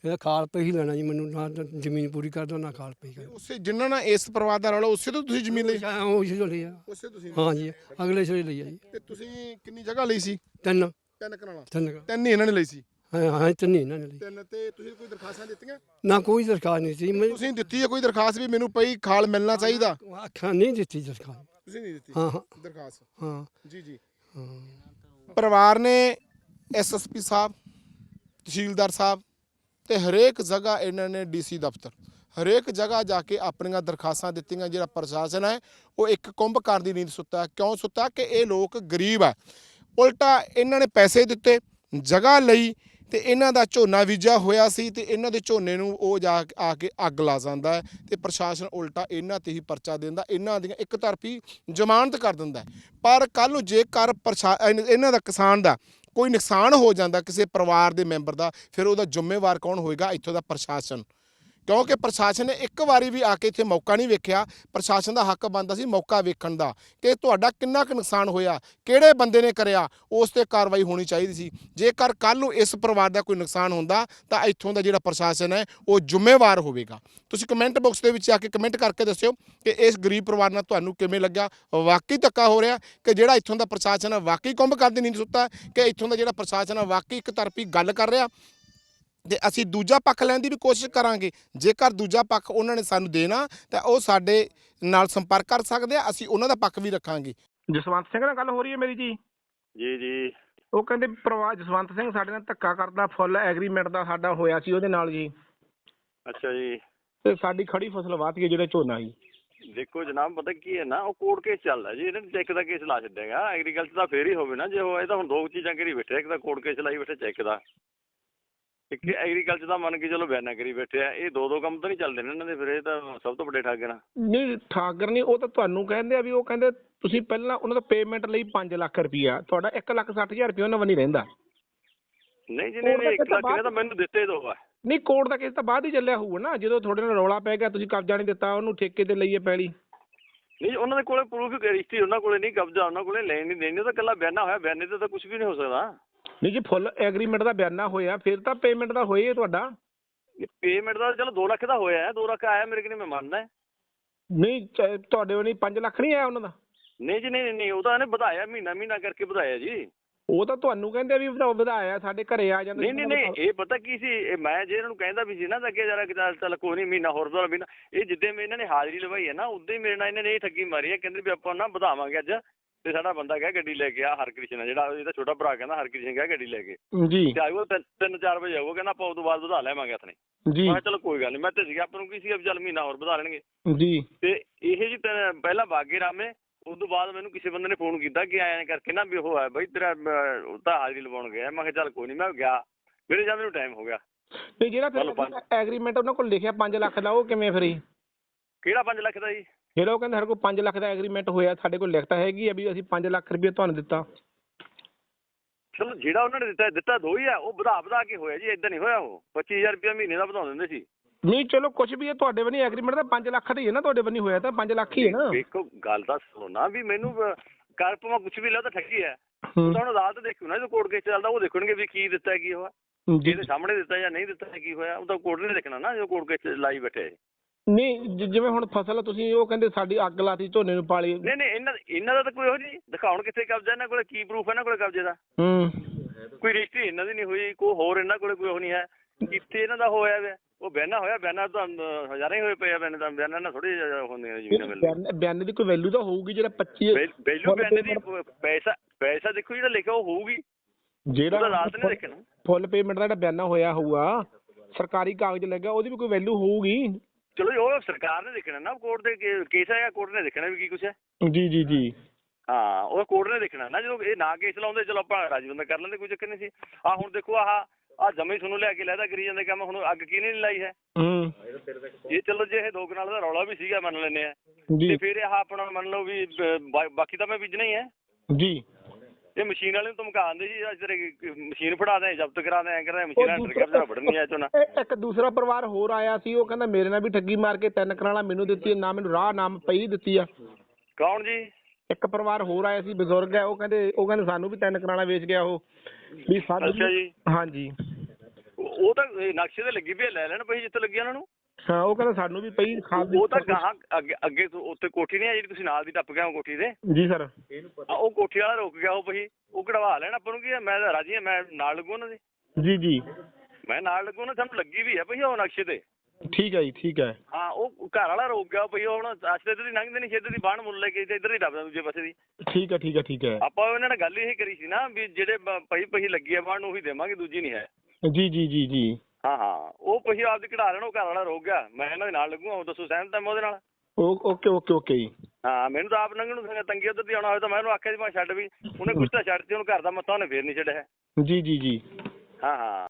Speaker 7: ਇਹਦਾ ਖਾਲ ਪਈ ਹੀ ਲੈਣਾ ਜੀ ਮੈਨੂੰ ਨਾ ਤਾਂ ਜ਼ਮੀਨ ਪੂਰੀ ਕਰ ਦੋ ਨਾ ਖਾਲ ਪਈ ਕਰ
Speaker 1: ਉਸੇ ਜਿਨ੍ਹਾਂ ਨਾਲ ਇਸ ਪਰਿਵਾਰ ਦਾ ਰੌਲਾ ਉਸੇ ਤੋਂ ਤੁਸੀਂ ਜ਼ਮੀਨ ਲਈ?
Speaker 7: ਦਿਓ ਉਹ ਇਸੇ ਲਈ ਆ।
Speaker 1: ਉਸੇ ਤੁਸੀਂ
Speaker 7: ਹਾਂ ਜੀ ਅਗਲੇ ਸੋਈ ਲਈ ਆ ਜੀ।
Speaker 1: ਤੇ ਤੁਸੀਂ ਕਿੰਨੀ ਜਗ੍ਹਾ ਲਈ ਸੀ?
Speaker 7: ਤਿੰਨ।
Speaker 1: ਤਿੰਨ ਕਨਾਲਾਂ।
Speaker 7: ਤਿੰਨ ਕੁ।
Speaker 1: ਤਿੰਨ ਹੀ ਇਹਨਾਂ ਨੇ ਲਈ ਸੀ?
Speaker 7: ਹਾਂ ਹਾਂ ਤਿੰਨ ਹੀ ਇਹਨਾਂ ਨੇ ਲਈ।
Speaker 1: ਤਿੰਨ ਤੇ ਤੁਸੀਂ ਕੋਈ ਦਰਖਾਸਤਾਂ ਦਿੱਤੀਆਂ?
Speaker 7: ਨਾ ਕੋਈ ਦਰਕਾਰ ਨਹੀਂ ਸੀ ਮੈਂ
Speaker 1: ਤੁਸੀਂ ਦਿੱਤੀ ਹੈ ਕੋਈ ਦਰਖਾਸਤ ਵੀ ਮੈਨੂੰ ਪਈ ਖਾਲ ਮਿਲਣਾ ਚਾਹੀਦਾ?
Speaker 7: ਆਖਾਂ ਨਹੀਂ ਦਿੱਤੀ ਦਰਕਾਰ
Speaker 1: ਤੁਸੀਂ ਨਹੀਂ ਦਿੱਤੀ?
Speaker 7: ਹਾਂ ਹਾਂ।
Speaker 1: ਦਰਖਾਸਤ?
Speaker 7: ਹਾਂ।
Speaker 1: ਜੀ ਜੀ।
Speaker 7: ਹਾਂ।
Speaker 1: ਪਰਿਵਾਰ ਨੇ ਐਸਐਸਪੀ ਸਾਹਿਬ ਤਹਿਸੀਲਦਾਰ ਸਾਹਿਬ ਤੇ ਹਰੇਕ ਜਗ੍ਹਾ ਇਹਨਾਂ ਨੇ ਡੀਸੀ ਦਫ਼ਤਰ, ਹਰੇਕ ਜਗ੍ਹਾ ਜਾ ਕੇ ਆਪਣੀਆਂ ਦਰਖਾਸਤਾਂ ਦਿੱਤੀਆਂ, ਜਿਹੜਾ ਪ੍ਰਸ਼ਾਸਨ ਹੈ, ਉਹ ਇੱਕ ਕੁੰਭਕਾਰ ਦੀ ਨੀਂਦ ਸੁੱਤਾ ਕਿਉਂ ਸੁੱਤਾ? ਕਿ ਇਹ ਲੋਕ ਗਰੀਬ ਹੈ। ਉਲਟਾ ਇਹਨਾਂ ਨੇ ਪੈਸੇ ਦਿੱਤੇ ਜਗ੍ਹਾ ਲਈ ਤੇ ਇਹਨਾਂ ਦਾ ਝੋਨਾ ਬੀਜਿਆ ਹੋਇਆ ਸੀ ਤੇ ਇਹਨਾਂ ਦੇ ਝੋਨੇ ਨੂੰ ਉਹ ਜਾ ਆ ਕੇ ਅੱਗ ਲਾ ਜਾਂਦਾ ਹੈ ਤੇ ਪ੍ਰਸ਼ਾਸਨ ਉਲਟਾ ਇਹਨਾਂ ਤੇ ਹੀ ਪਰਚਾ ਦਿੰਦਾ, ਇਹਨਾਂ ਦੀਆਂ ਇੱਕ ਤਰਫੀ ਜ਼ਮਾਨਤ ਕਰ ਦਿੰਦਾ ਪਰ ਕੱਲ ਨੂੰ ਜੇਕਰ ਪ੍ਰਸ਼ਾ ਇਨ- ਇਹਨਾਂ ਦਾ ਕਿਸਾਨ ਦਾ ਕੋਈ ਨੁਕਸਾਨ ਹੋ ਜਾਂਦਾ ਕਿਸੇ ਪਰਿਵਾਰ ਦੇ ਮੈਂਬਰ ਦਾ, ਫਿਰ ਉਹਦਾ ਜ਼ਿੰਮੇਵਾਰ ਕੌਣ ਹੋਏਗਾ? ਇੱਥੋਂ ਦਾ ਪ੍ਰਸ਼ਾਸਨ। ਕਿਉਂਕਿ ਪ੍ਰਸ਼ਾਸਨ ਨੇ ਇੱਕ ਵਾਰੀ ਵੀ ਆ ਕੇ ਇੱਥੇ ਮੌਕਾ ਨਹੀਂ ਵੇਖਿਆ। ਪ੍ਰਸ਼ਾਸਨ ਦਾ ਹੱਕ ਬਣਦਾ ਸੀ ਮੌਕਾ ਵੇਖਣ ਦਾ ਕਿ ਤੁਹਾਡਾ ਕਿੰਨਾ ਕੁ ਨੁਕਸਾਨ ਹੋਇਆ, ਕਿਹੜੇ ਬੰਦੇ ਨੇ ਕਰਿਆ, ਉਸ ਤੇ ਕਾਰਵਾਈ ਹੋਣੀ ਚਾਹੀਦੀ ਸੀ। ਜੇਕਰ ਕੱਲ ਨੂੰ ਇਸ ਪਰਿਵਾਰ ਦਾ ਕੋਈ ਨੁਕਸਾਨ ਹੁੰਦਾ, ਤਾਂ ਇੱਥੋਂ ਦਾ ਜਿਹੜਾ ਪ੍ਰਸ਼ਾਸਨ ਹੈ, ਉਹ ਜ਼ਿੰਮੇਵਾਰ ਹੋਵੇਗਾ। ਤੁਸੀਂ ਕਮੈਂਟ ਬਾਕਸ ਦੇ ਵਿੱਚ ਆ ਕੇ ਕਮੈਂਟ ਕਰਕੇ ਦੱਸਿਓ ਕਿ ਇਸ ਗਰੀਬ ਪਰਿਵਾਰ ਨਾਲ ਤੁਹਾਨੂੰ ਕਿਵੇਂ ਲੱਗਿਆ? ਵਾਕਈ ਧੱਕਾ ਹੋ ਰਿਹਾ ਕਿ ਜਿਹੜਾ ਇੱਥੋਂ ਦਾ ਪ੍ਰਸ਼ਾਸਨ ਹੈ, ਵਾਕਈ ਕੁੰਭ ਕਰਦੇ ਨਹੀਂ ਸੁੱਤਾ, ਕਿ ਇੱਥੋਂ ਦਾ ਜਿਹੜਾ ਪ੍ਰਸ਼ਾਸਨ ਹੈ, ਵਾਕਈ ਇੱਕ ਤਰਫੀ ਗੱਲ ਕਰ ਰਿਹਾ? ਤੇ ਅਸੀਂ ਦੂਜਾ ਪੱਖ ਲੈਣ ਦੀ ਵੀ ਕੋਸ਼ਿਸ਼ ਕਰਾਂਗੇ ਜੇਕਰ ਦੂਜਾ ਪੱਖ ਉਹਨਾਂ ਨੇ ਸਾਨੂੰ ਦੇਣਾ ਤਾਂ ਉਹ ਸਾਡੇ ਨਾਲ ਸੰਪਰਕ ਕਰ ਸਕਦੇ ਆ ਅਸੀਂ ਉਹਨਾਂ ਦਾ ਪੱਖ ਵੀ ਰੱਖਾਂਗੇ। ਜਸਵੰਤ ਸਿੰਘ ਨਾਲ ਗੱਲ ਹੋ ਰਹੀ ਹੈ ਮੇਰੀ ਜੀ?
Speaker 8: ਜੀ ਜੀ।
Speaker 1: ਉਹ ਕਹਿੰਦੇ ਪਰਿਵਾਰ ਜਸਵੰਤ ਸਿੰਘ ਸਾਡੇ ਨਾਲ ਧੱਕਾ ਕਰਦਾ ਫੁੱਲ ਐਗਰੀਮੈਂਟ ਦਾ ਸਾਡਾ ਹੋਇਆ ਸੀ ਉਹਦੇ ਨਾਲ ਜੀ।
Speaker 8: ਅੱਛਾ ਜੀ।
Speaker 1: ਤੇ ਸਾਡੀ ਖੜੀ ਫਸਲ ਵਾਤ ਗਈ ਜਿਹੜਾ ਝੋਨਾ ਸੀ।
Speaker 8: ਦੇਖੋ ਜਨਾਬ ਪਤਾ ਕੀ ਹੈ ਨਾ ਉਹ ਕੋਰਟ ਕੇਸ ਚੱਲਦਾ ਜੀ ਇਹਨੇ ਚੈੱਕ ਦਾ ਕੇਸ ਲਾ ਛੱਡੇਗਾ ਐਗਰੀਕਲਚਰ ਦਾ ਫੇਰ ਹੀ ਹੋਵੇ ਨਾ ਜੇ ਉਹ ਇਹ ਤਾਂ ਹੁਣ ਦੋ ਚੀਜ਼ਾਂ ਕਰੀ ਬੈਠੇ ਇੱਕ ਤਾਂ ਕੋਰਟ ਕੇਸ ਲਾਈ ਬੈਠੇ ਚੈੱਕ ਦਾ। ਇੱਕ ਐਗਰੀਕਲਚਰ ਦਾ ਮੰਨ ਕੇ ਚਲੋ ਬਿਆਨਾ ਕਰੀ ਬੈਠੇ ਆ ਇਹ ਦੋ ਦੋ ਕੰਮ ਤਾਂ ਨਹੀਂ ਚੱਲਦੇ ਨੇ ਇਹਨਾਂ ਦੇ ਫਿਰ ਇਹ ਤਾਂ ਸਭ ਤੋਂ ਵੱਡੇ ਠੱਗ ਨੇ
Speaker 9: ਨਹੀਂ ਠਾਕਰ ਨਹੀਂ ਉਹ ਤਾਂ ਤੁਹਾਨੂੰ ਕਹਿੰਦੇ ਆ ਵੀ ਉਹ ਕਹਿੰਦੇ ਤੁਸੀਂ ਪਹਿਲਾਂ ਉਹਨਾਂ ਤੋਂ ਪੇਮੈਂਟ ਲਈ 5 ਲੱਖ ਰੁਪਈਆ ਤੁਹਾਡਾ 1 ਲੱਖ 60 ਹਜ਼ਾਰ ਰੁਪਇਆ ਉਹਨਾਂ ਵੱਲ ਨਹੀਂ ਰਹਿੰਦਾ।
Speaker 8: ਨਹੀਂ ਜੀ ਨਹੀਂ
Speaker 9: ਦਾ
Speaker 8: ਇੱਕ ਲੱਖ ਤਾਂ ਮੈਨੂੰ ਦਿੱਤੇ ਦੋ ਆ।
Speaker 9: ਨਹੀਂ ਕੋਰਟ ਦਾ ਕੇਸ ਤਾਂ ਬਾਅਦ ਹੀ ਚੱਲਿਆ ਹੋਊਗਾ ਨਾ ਜਦੋਂ ਤੁਹਾਡੇ ਨਾਲ ਰੌਲਾ ਪੈ ਗਿਆ ਤੁਸੀਂ ਕਬਜ਼ਾ ਨਹੀਂ ਦਿੱਤਾ ਉਹਨੂੰ ਠੇਕੇ ਤੇ ਲਈਏ ਪੈਲੀ।
Speaker 8: ਨਹੀਂ ਉਹਨਾਂ ਦੇ ਕੋਲੇ ਪ੍ਰੂਫ ਰਜਿਸਟਰੀ ਉਹਨਾਂ ਕੋਲੇ ਨਹੀਂ ਕਬਜ਼ਾ ਉਹਨਾਂ ਕੋਲੇ ਲੈਣ ਨਹੀਂ ਦੇਣੀ ਉਹ ਤਾਂ ਇਕੱਲਾ ਬਿਆਨਾ ਹੋਇਆ ਬਿਆਨੇ ਤੇ ਤਾਂ ਕੁਝ ਵੀ ਨਹੀਂ ਹੋ ਸਕਦਾ।
Speaker 9: ਨਹੀਂ ਜੇ ਫੁੱਲ ਐਗਰੀਮੈਂਟ ਦਾ ਬਿਆਨਾ ਹੋਇਆ ਫਿਰ ਤਾਂ ਪੇਮੈਂਟ ਦਾ ਹੋਏ ਤੁਹਾਡਾ।
Speaker 8: ਪੇਮੈਂਟ ਦਾ ਚਲੋ 2 ਲੱਖ ਦਾ ਹੋਇਆ 2 ਲੱਖ ਆਇਆ ਮੇਰੇ ਕੋਲ ਮੈਂ ਮੰਨਦਾ।
Speaker 9: ਨਹੀਂ ਚ- ਤੁਹਾਡੇ ਵੱਲ 5 ਲੱਖ ਨਹੀਂ ਆਇਆ ਉਹਨਾਂ ਦਾ?
Speaker 8: ਨਹੀਂ ਜੀ ਨਹੀਂ ਨਹੀਂ ਉਹ ਤਾਂ ਇਹਨੇ ਵਧਾਇਆ ਮਹੀਨਾ ਮਹੀਨਾ ਕਰਕੇ ਵਧਾਇਆ ਜੀ।
Speaker 9: ਉਹ ਤਾਂ ਤੁਹਾਨੂੰ ਕਹਿੰਦੇ ਵੀ ਵਧਾ- ਵਧਾਇਆ ਸਾਡੇ ਘਰੇ ਆ ਜਾਂਦੇ
Speaker 8: ਨਹੀਂ ਨਹੀਂ ਨਹੀਂ ਇਹ ਪਤਾ ਕੀ ਸੀ ਇਹ ਮੈਂ ਜੇ ਇਹਨਾਂ ਨੂੰ ਕਹਿੰਦਾ ਵੀ ਸੀ ਨਾ ਤਾਂ ਅੱਗੇ ਜਰਾ ਕਿ ਚੱਲ ਚੱਲ ਕੋਈ ਨਹੀਂ ਮਹੀਨਾ ਹੋਰ ਦੋ ਮਹੀਨਾ। ਇਹ ਜਿੱਦੇ ਮੈਂ ਇਹਨਾਂ ਨੇ ਹਾਜ਼ਰੀ ਲਵਾਈ ਹੈ ਨਾ ਉਦੋਂ ਹੀ ਮੇਰੇ ਨਾਲ ਇਹਨਾਂ ਨੇ ਇਹ ਠੱਗੀ ਮਾਰੀ ਹੈ ਕਹਿੰਦੇ ਵੀ ਆਪਾਂ ਨਾ ਵਧਾਵਾਂਗੇ ਅੱਜ। ਤੇ ਸਾਡਾ ਬੰਦਾ ਗਿਆ ਗੱਡੀ ਲੈ ਕੇ ਆ ਹਰਕ੍ਰਿਸ਼ਨ ਆ ਜਿਹੜਾ ਇਹਦਾ ਛੋਟਾ ਭਰਾ ਕਹਿੰਦਾ ਹਰਕ੍ਰਿਸ਼ਨ ਗਿਆ ਗੱਡੀ ਲੈ ਕੇ।
Speaker 9: ਜੀ।
Speaker 8: ਤੇ ਤਿੰਨ ਚਾਰ ਵਜੇ ਆਊਗਾ ਕਹਿੰਦਾ ਆਪਾਂ ਉਦੋਂ ਬਾਅਦ ਵਧਾ ਲੈਵਾਂਗੇ ਆਪਣੇ।
Speaker 9: ਜੀ।
Speaker 8: ਮੈਂ ਚਲੋ ਕੋਈ ਗੱਲ ਨਹੀਂ ਮੈਂ ਤੇ ਸੀਗਾ ਆਪਾਂ ਨੂੰ ਕੀ ਸੀ ਚੱਲ ਮਹੀਨਾ ਹੋਰ ਵਧਾ ਲੈਣਗੇ।
Speaker 9: ਜੀ।
Speaker 8: ਤੇ ਇਹ ਜੀ ਪਹਿਲਾਂ ਬਾਗੇ ਰਾਮੇ ਉਸ ਤੋਂ ਬਾਅਦ ਮੈਨੂੰ ਕਿਸੇ ਬੰਦੇ ਨੇ ਫੋਨ ਕੀਤਾ ਕਿ ਐਂ ਕਰਕੇ ਨਾ ਵੀ ਉਹ ਹੈ ਬਈ ਤੇਰਾ ਉਹ ਤਾਂ ਹਾਜ਼ਰੀ ਲਵਾਉਣ ਗਿਆ। ਮੈਂ ਕਿਹਾ ਚੱਲ ਕੋਈ ਨਹੀਂ ਮੈਂ ਗਿਆ। ਮੇਰੇ ਜਾਂਦੇ ਨੂੰ ਟਾਈਮ ਹੋ ਗਿਆ।
Speaker 9: ਤੇ ਜਿਹੜਾ ਫਿਰ ਐਗਰੀਮੈਂਟ ਉਹਨਾਂ ਕੋਲ ਲਿਖਿਆ 5 ਲੱਖ ਦਾ ਉਹ ਕਿਵੇਂ ਫਰੀ?
Speaker 8: ਕਿਹੜਾ 5 ਲੱਖ ਦਾ ਜੀ?
Speaker 9: ਜਿਹੜਾ ਉਹ ਕਹਿੰਦੇ ਸਾਡੇ ਕੋਲ 5 ਲੱਖ ਦਾ ਐਗਰੀਮੈਂਟ ਹੋਇਆ ਸਾਡੇ ਕੋਲ ਲਿਖਤਾ ਹੈਗੀ ਆ ਵੀ ਅਸੀਂ 5 ਲੱਖ ਰੁਪਏ ਤੁਹਾਨੂੰ ਦਿੱਤਾ।
Speaker 8: ਚਲੋ ਜਿਹੜਾ ਉਹਨਾਂ ਨੇ ਦਿੱਤਾ ਦਿੱਤਾ ਦੋ ਹੀ ਆ ਉਹ ਵਧਾ ਵਧਾ ਕੇ ਹੋਇਆ ਜੀ ਇਦਾਂ ਨਹੀਂ ਹੋਇਆ ਉਹ। 25000 ਰੁਪਏ ਮਹੀਨੇ ਦਾ ਵਧਾ ਦਿੰਦੇ ਸੀ।
Speaker 9: ਨਹੀਂ ਚਲੋ ਕੁਝ ਵੀ ਹੈ ਤੁਹਾਡੇ ਵੱਲੋਂ ਐਗਰੀਮੈਂਟ ਤਾਂ 5 ਲੱਖ ਦਾ ਹੀ ਹੈ ਨਾ ਤੁਹਾਡੇ ਵੱਲੋਂ ਹੋਇਆ ਤਾਂ 5 ਲੱਖ ਹੀ ਹੈ ਨਾ।
Speaker 8: ਵੇਖੋ ਗੱਲ ਤਾਂ ਸੁਣੋ ਨਾ ਵੀ ਮੈਨੂੰ ਕਰ ਪਵਾ ਕੁਝ ਵੀ ਤਾਂ ਠੱਗੀ ਹੈ।
Speaker 9: ਹੂੰ।
Speaker 8: ਉਹ ਤਾਂ ਹੁਣ ਅਦਾਲਤ ਦੇਖੂ ਨਾ ਜੋ ਕੋਰਟ ਕੇਸ ਚੱਲਦਾ ਉਹ ਦੇਖਣਗੇ ਵੀ ਕੀ ਦਿੱਤਾ ਕੀ ਹੋਇਆ।
Speaker 9: ਜੀ।
Speaker 8: ਇਹਦੇ ਸਾਹਮਣੇ ਦਿੱਤਾ ਜਾਂ ਨਹੀਂ ਦਿੱਤਾ ਕੀ ਹੋਇਆ ਉਹ ਤਾਂ ਕੋਰਟ ਨੇ ਦੇਖਣਾ ਨਾ ਜੋ ਕੋਰਟ ਕੇਸ ਲਾਈ ਬੈਠੇ।
Speaker 9: ਨਹੀਂ ਜਿ- ਜਿਵੇਂ ਹੁਣ ਫਸਲ ਤੁਸੀਂ ਉਹ ਕਹਿੰਦੇ ਸਾਡੀ ਅੱਗ ਲਾਤੀ ਝੋਨੇ ਨੂੰ ਪਾਲੀ।
Speaker 8: ਨਹੀਂ ਨਹੀਂ ਇਹਨਾਂ ਇਹਨਾਂ ਦਾ ਤਾਂ ਕੋਈ ਉਹ ਨਹੀਂ ਦਿਖਾਉਣ ਕਿੱਥੇ ਕਬਜ਼ਾ ਇਹਨਾਂ ਕੋਲੇ ਕੀ ਪ੍ਰੂਫ ਇਹਨਾਂ ਕੋਲੇ ਕਬਜ਼ੇ ਦਾ?
Speaker 9: ਹੂੰ।
Speaker 8: ਕੋਈ ਰਜਿਸਟਰੀ ਇਹਨਾਂ ਦੀ ਨਹੀਂ ਹੋਈ ਕੋਈ ਹੋਰ ਇਹਨਾਂ ਕੋਲੇ ਕੋਈ ਉਹ ਨਹੀਂ ਹੈ। ਕਿੱਥੇ ਇਹਨਾਂ ਦਾ ਹੋਇਆ ਵੇ? ਉਹ ਬਿਆਨਾ ਹੋਇਆ ਬਿਆਨਾ ਤਾਂ ਅਮ, ਹਜ਼ਾਰਾਂ ਹੀ ਹੋਏ ਪਏ ਆ ਬਿਆਨੇ ਤਾਂ ਬਿਆਨਾ ਨਾਲ ਥੋੜੀ ਹੁੰਦੀਆਂ ਜ਼ਮੀਨਾਂ ਮਿਲਦੀਆਂ।
Speaker 9: ਬਿਆਨ- ਬਿਆਨ ਦੀ ਕੋਈ ਵੈਲਿਊ ਤਾਂ ਹੋਊਗੀ ਜਿਹੜਾ 25
Speaker 8: ਵੈਲੂ ਬਿਆਨੇ ਦੀ ਪੈਸਾ ਪੈਸਾ ਦੇਖੋ ਜਿਹੜਾ ਲਿਖਿਆ ਉਹ ਹੋਊਗੀ। ਉਹਦਾ
Speaker 9: ਜਿਹੜਾ
Speaker 8: ਅਦਾਲਤ ਨੇ। ਦੇਖਣਾ
Speaker 9: ਫੁੱਲ ਪੇਮੈਂਟ ਦਾ ਜਿਹੜਾ ਬਿਆਨਾ ਹੋਇਆ ਹੋਊਗਾ ਸਰਕਾਰੀ ਕਾਗਜ਼ ਲੱਗਾ ਉਹਦੀ ਵੀ ਕੋਈ ਵੈਲਿਊ ਹੋਊਗੀ।
Speaker 8: ਚਲੋ ਜੀ, ਉਹ ਸਰਕਾਰ ਨੇ ਦੇਖਣਾ ਨਾ ਕੋਰਟ ਦੇ ਕੇਸ ਹੈਗਾ ਕੋਰਟ ਨੇ ਦੇਖਣਾ ਵੀ ਕੀ ਕੁਛ ਹੈ।
Speaker 9: ਜੀ ਜੀ ਜੀ।
Speaker 8: ਹਾਂ ਉਹ ਕੋਰਟ ਨੇ ਦੇਖਣਾ ਨਾ ਜਦੋਂ ਇਹ ਨਾ ਕੇਸ ਲਾਉਂਦੇ ਚਲੋ ਆਪਾਂ ਰਾਜੀ ਬੰਦਾ ਕਰ ਲੈਂਦੇ ਕੋਈ ਚੱਕਰ ਨਹੀਂ ਸੀ। ਆ ਹੁਣ ਦੇਖੋ ਆਹ ਆ ਜਮੇ ਤੁਹਾਨੂੰ ਲਿਆ ਕੇ ਲੈਦਾ ਕਰੀ ਜਾਂਦੇ ਕੰਮ ਹੁਣ ਅੱਗ ਕਿਹਨੇ ਨਹੀਂ ਲਾਈ ਹੈ?
Speaker 9: ਹੂੰ।
Speaker 8: ਇਹ ਚਲੋ ਜੇ ਇਹ ਦੋ ਕਨਾਲ ਦਾ ਰੌਲਾ ਵੀ ਸੀਗਾ ਮੰਨ ਲੈਨੇ ਆ ਤੇ ਫਿਰ ਇਹ ਆਪਣਾ ਮੰਨ ਲਓ ਵੀ ਬਾਕੀ ਤਾਂ ਮੈਂ ਬੀਜਣਾ ਹੀ ਹੈ।
Speaker 9: ਜੀ।
Speaker 8: ਇਹ ਮਸ਼ੀਨ ਵਾਲੇ ਨੂੰ ਧਮਕਾ ਦਿੰਦੇ ਜੀ ਅੱਜ ਤੇਰੇ ਮਸ਼ੀਨ ਫੜਾ ਦੇ ਜ਼ਬਤ ਕਰਾ ਦੇ ਐ ਕਰਦੇ ਮਸ਼ੀਨ ਅੰਡਰ ਕਬਜ਼ਾ ਵੜਨੀ ਆ ਚੋਂ
Speaker 9: ਇਹ- ਇੱਕ ਦੂਸਰਾ ਪਰਿਵਾਰ ਹੋਰ ਆਇਆ ਸੀ ਉਹ ਕਹਿੰਦਾ ਮੇਰੇ ਨਾਲ ਵੀ ਠੱਗੀ ਮਾਰ ਕੇ ਤਿੰਨ ਕਨਾਲਾਂ ਮੈਨੂੰ ਦਿੱਤੀ ਨਾ ਮੈਨੂੰ ਰਾਹ ਨਾਮ ਪਈ ਦਿੱਤੀ ਆ।
Speaker 8: ਕੌਣ ਜੀ?
Speaker 9: ਇੱਕ ਪਰਿਵਾਰ ਹੋਰ ਆਇਆ ਸੀ ਬਜ਼ੁਰਗ ਹੈ ਉਹ ਕਹਿੰਦੇ ਉਹ ਕਹਿੰਦੇ ਸਾਨੂੰ ਵੀ ਤਿੰਨ ਕਨਾਲਾਂ ਵੇਚ ਗਿਆ ਉਹ ਵੀ ਸਾਨੂੰ
Speaker 8: ਅੱਛਾ ਜੀ।
Speaker 9: ਹਾਂਜੀ।
Speaker 8: ਉਹ ਉਹ ਤਾਂ ਨਕਸ਼ੇ ਤੇ ਲੱਗੀ ਪਈ ਲੈ ਲੈਣ ਪਈ ਜਿੱਥੇ ਲੱਗੀ ਉਹਨਾਂ ਨੂੰ।
Speaker 9: ਹਾਂ ਉਹ ਕਹਿੰਦਾ ਸਾਨੂੰ ਵੀ ਪਈ ਖਾਦ ਦੀ
Speaker 8: ਉਹ ਤਾਂ ਗਾਹਾਂ ਅੱਗੇ ਅੱਗੇ ਤੋਂ ਉੱਤੇ ਕੋਠੀ ਨਹੀਂ ਆ ਜਿਹੜੀ ਤੁਸੀਂ ਨਾਲ ਦੀ ਟੱਪ ਗਏ ਹੋ ਕੋਠੀ ਦੇ
Speaker 9: ਜੀ ਸਰ।
Speaker 8: ਆ, ਉਹ ਕੋਠੀ ਵਾਲਾ ਰੁਕ ਗਿਆ ਉਹ ਪਈ ਉਹ ਕਢਵਾ ਲੈਣ ਆਪਾਂ ਨੂੰ ਕੀ ਆ, ਮੈਂ ਤਾਂ ਰਾਜੀ ਆ ਮੈਂ ਨਾਲ ਲੱਗੂ ਉਹਨਾਂ ਦੇ।
Speaker 9: ਜੀ ਜੀ।
Speaker 8: ਮੈਂ ਨਾਲ ਲੱਗੂ ਉਹਨਾਂ ਸਾਨੂੰ ਲੱਗੀ ਵੀ ਆ ਪਈ ਉਹ ਨਕਸ਼ੇ ਤੇ।
Speaker 9: ਠੀਕ ਹੈ ਜੀ ਠੀਕ ਹੈ।
Speaker 8: ਹਾਂ ਉਹ ਘਰ ਵਾਲਾ ਰੁਕ ਗਿਆ ਪਈ ਉਹ ਹੁਣ ਅਸਲੇ ਤੇ ਦੀ ਲੰਘਦੇ ਨਹੀਂ ਛੇਦੇ ਦੀ ਬਾਣ ਮੁੱਲ ਲੈ ਕੇ ਤੇ ਇੱਧਰ ਹੀ ਡੱਬਦਾ ਦੂਜੇ ਪਾਸੇ ਦੀ।
Speaker 9: ਠੀਕ ਹੈ ਠੀਕ ਹੈ ਠੀਕ ਹੈ।
Speaker 8: ਆਪਾਂ ਉਹਨਾਂ ਨਾਲ ਗੱਲ ਇਹ ਕਰੀ ਸੀ ਨਾ ਵੀ ਜਿਹੜੇ ਬ- ਪਈ ਪਈ ਲੱਗੀ ਆ ਬਾਣ ਉਹੀ ਦੇਵਾਂਗੇ ਦੂਜੀ ਨਹੀਂ ਹੈ।
Speaker 9: ਜੀ ਜੀ ਜੀ ਜੀ।
Speaker 8: ਹਾਂ ਹਾਂ। ਉਹ ਪਈ ਆਪਦੀ ਕਢਾ ਲੈਣ ਉਹ ਘਰ ਵਾਲਾ ਰੁਕ ਗਿਆ। ਮੈਂ ਇਹਨਾਂ ਦੇ ਨਾਲ ਲੱਗੂਗਾ ਉਹ ਦੱਸੋ ਸਹਿਮਤ ਆ ਮੈਂ ਉਹਦੇ ਨਾਲ?
Speaker 9: ਓਕੇ ਓਕੇ ਓਕੇ ਜੀ।
Speaker 8: ਹਾਂ ਮੈਨੂੰ ਤਾਂ ਆਪ ਲੰਘਣ ਨੂੰ ਤੰਗੀ ਉਧਰ ਦੀ ਆਉਣਾ ਹੋਇਆ ਤਾਂ ਮੈਂ ਉਹਨੂੰ ਆਖਿਆ ਸੀ ਮੈਂ ਛੱਡ ਵੀ। ਉਹਨੇ ਕੁਛ ਤਾਂ ਛੱਡਤੀ ਉਹਨੂੰ ਘਰ ਦਾ ਮੱਥਾ ਉਹਨੇ ਫੇਰ ਨਹੀਂ ਛੱਡਿਆ।
Speaker 9: ਜੀ ਜੀ ਜੀ।
Speaker 8: ਹਾਂ ਹਾਂ।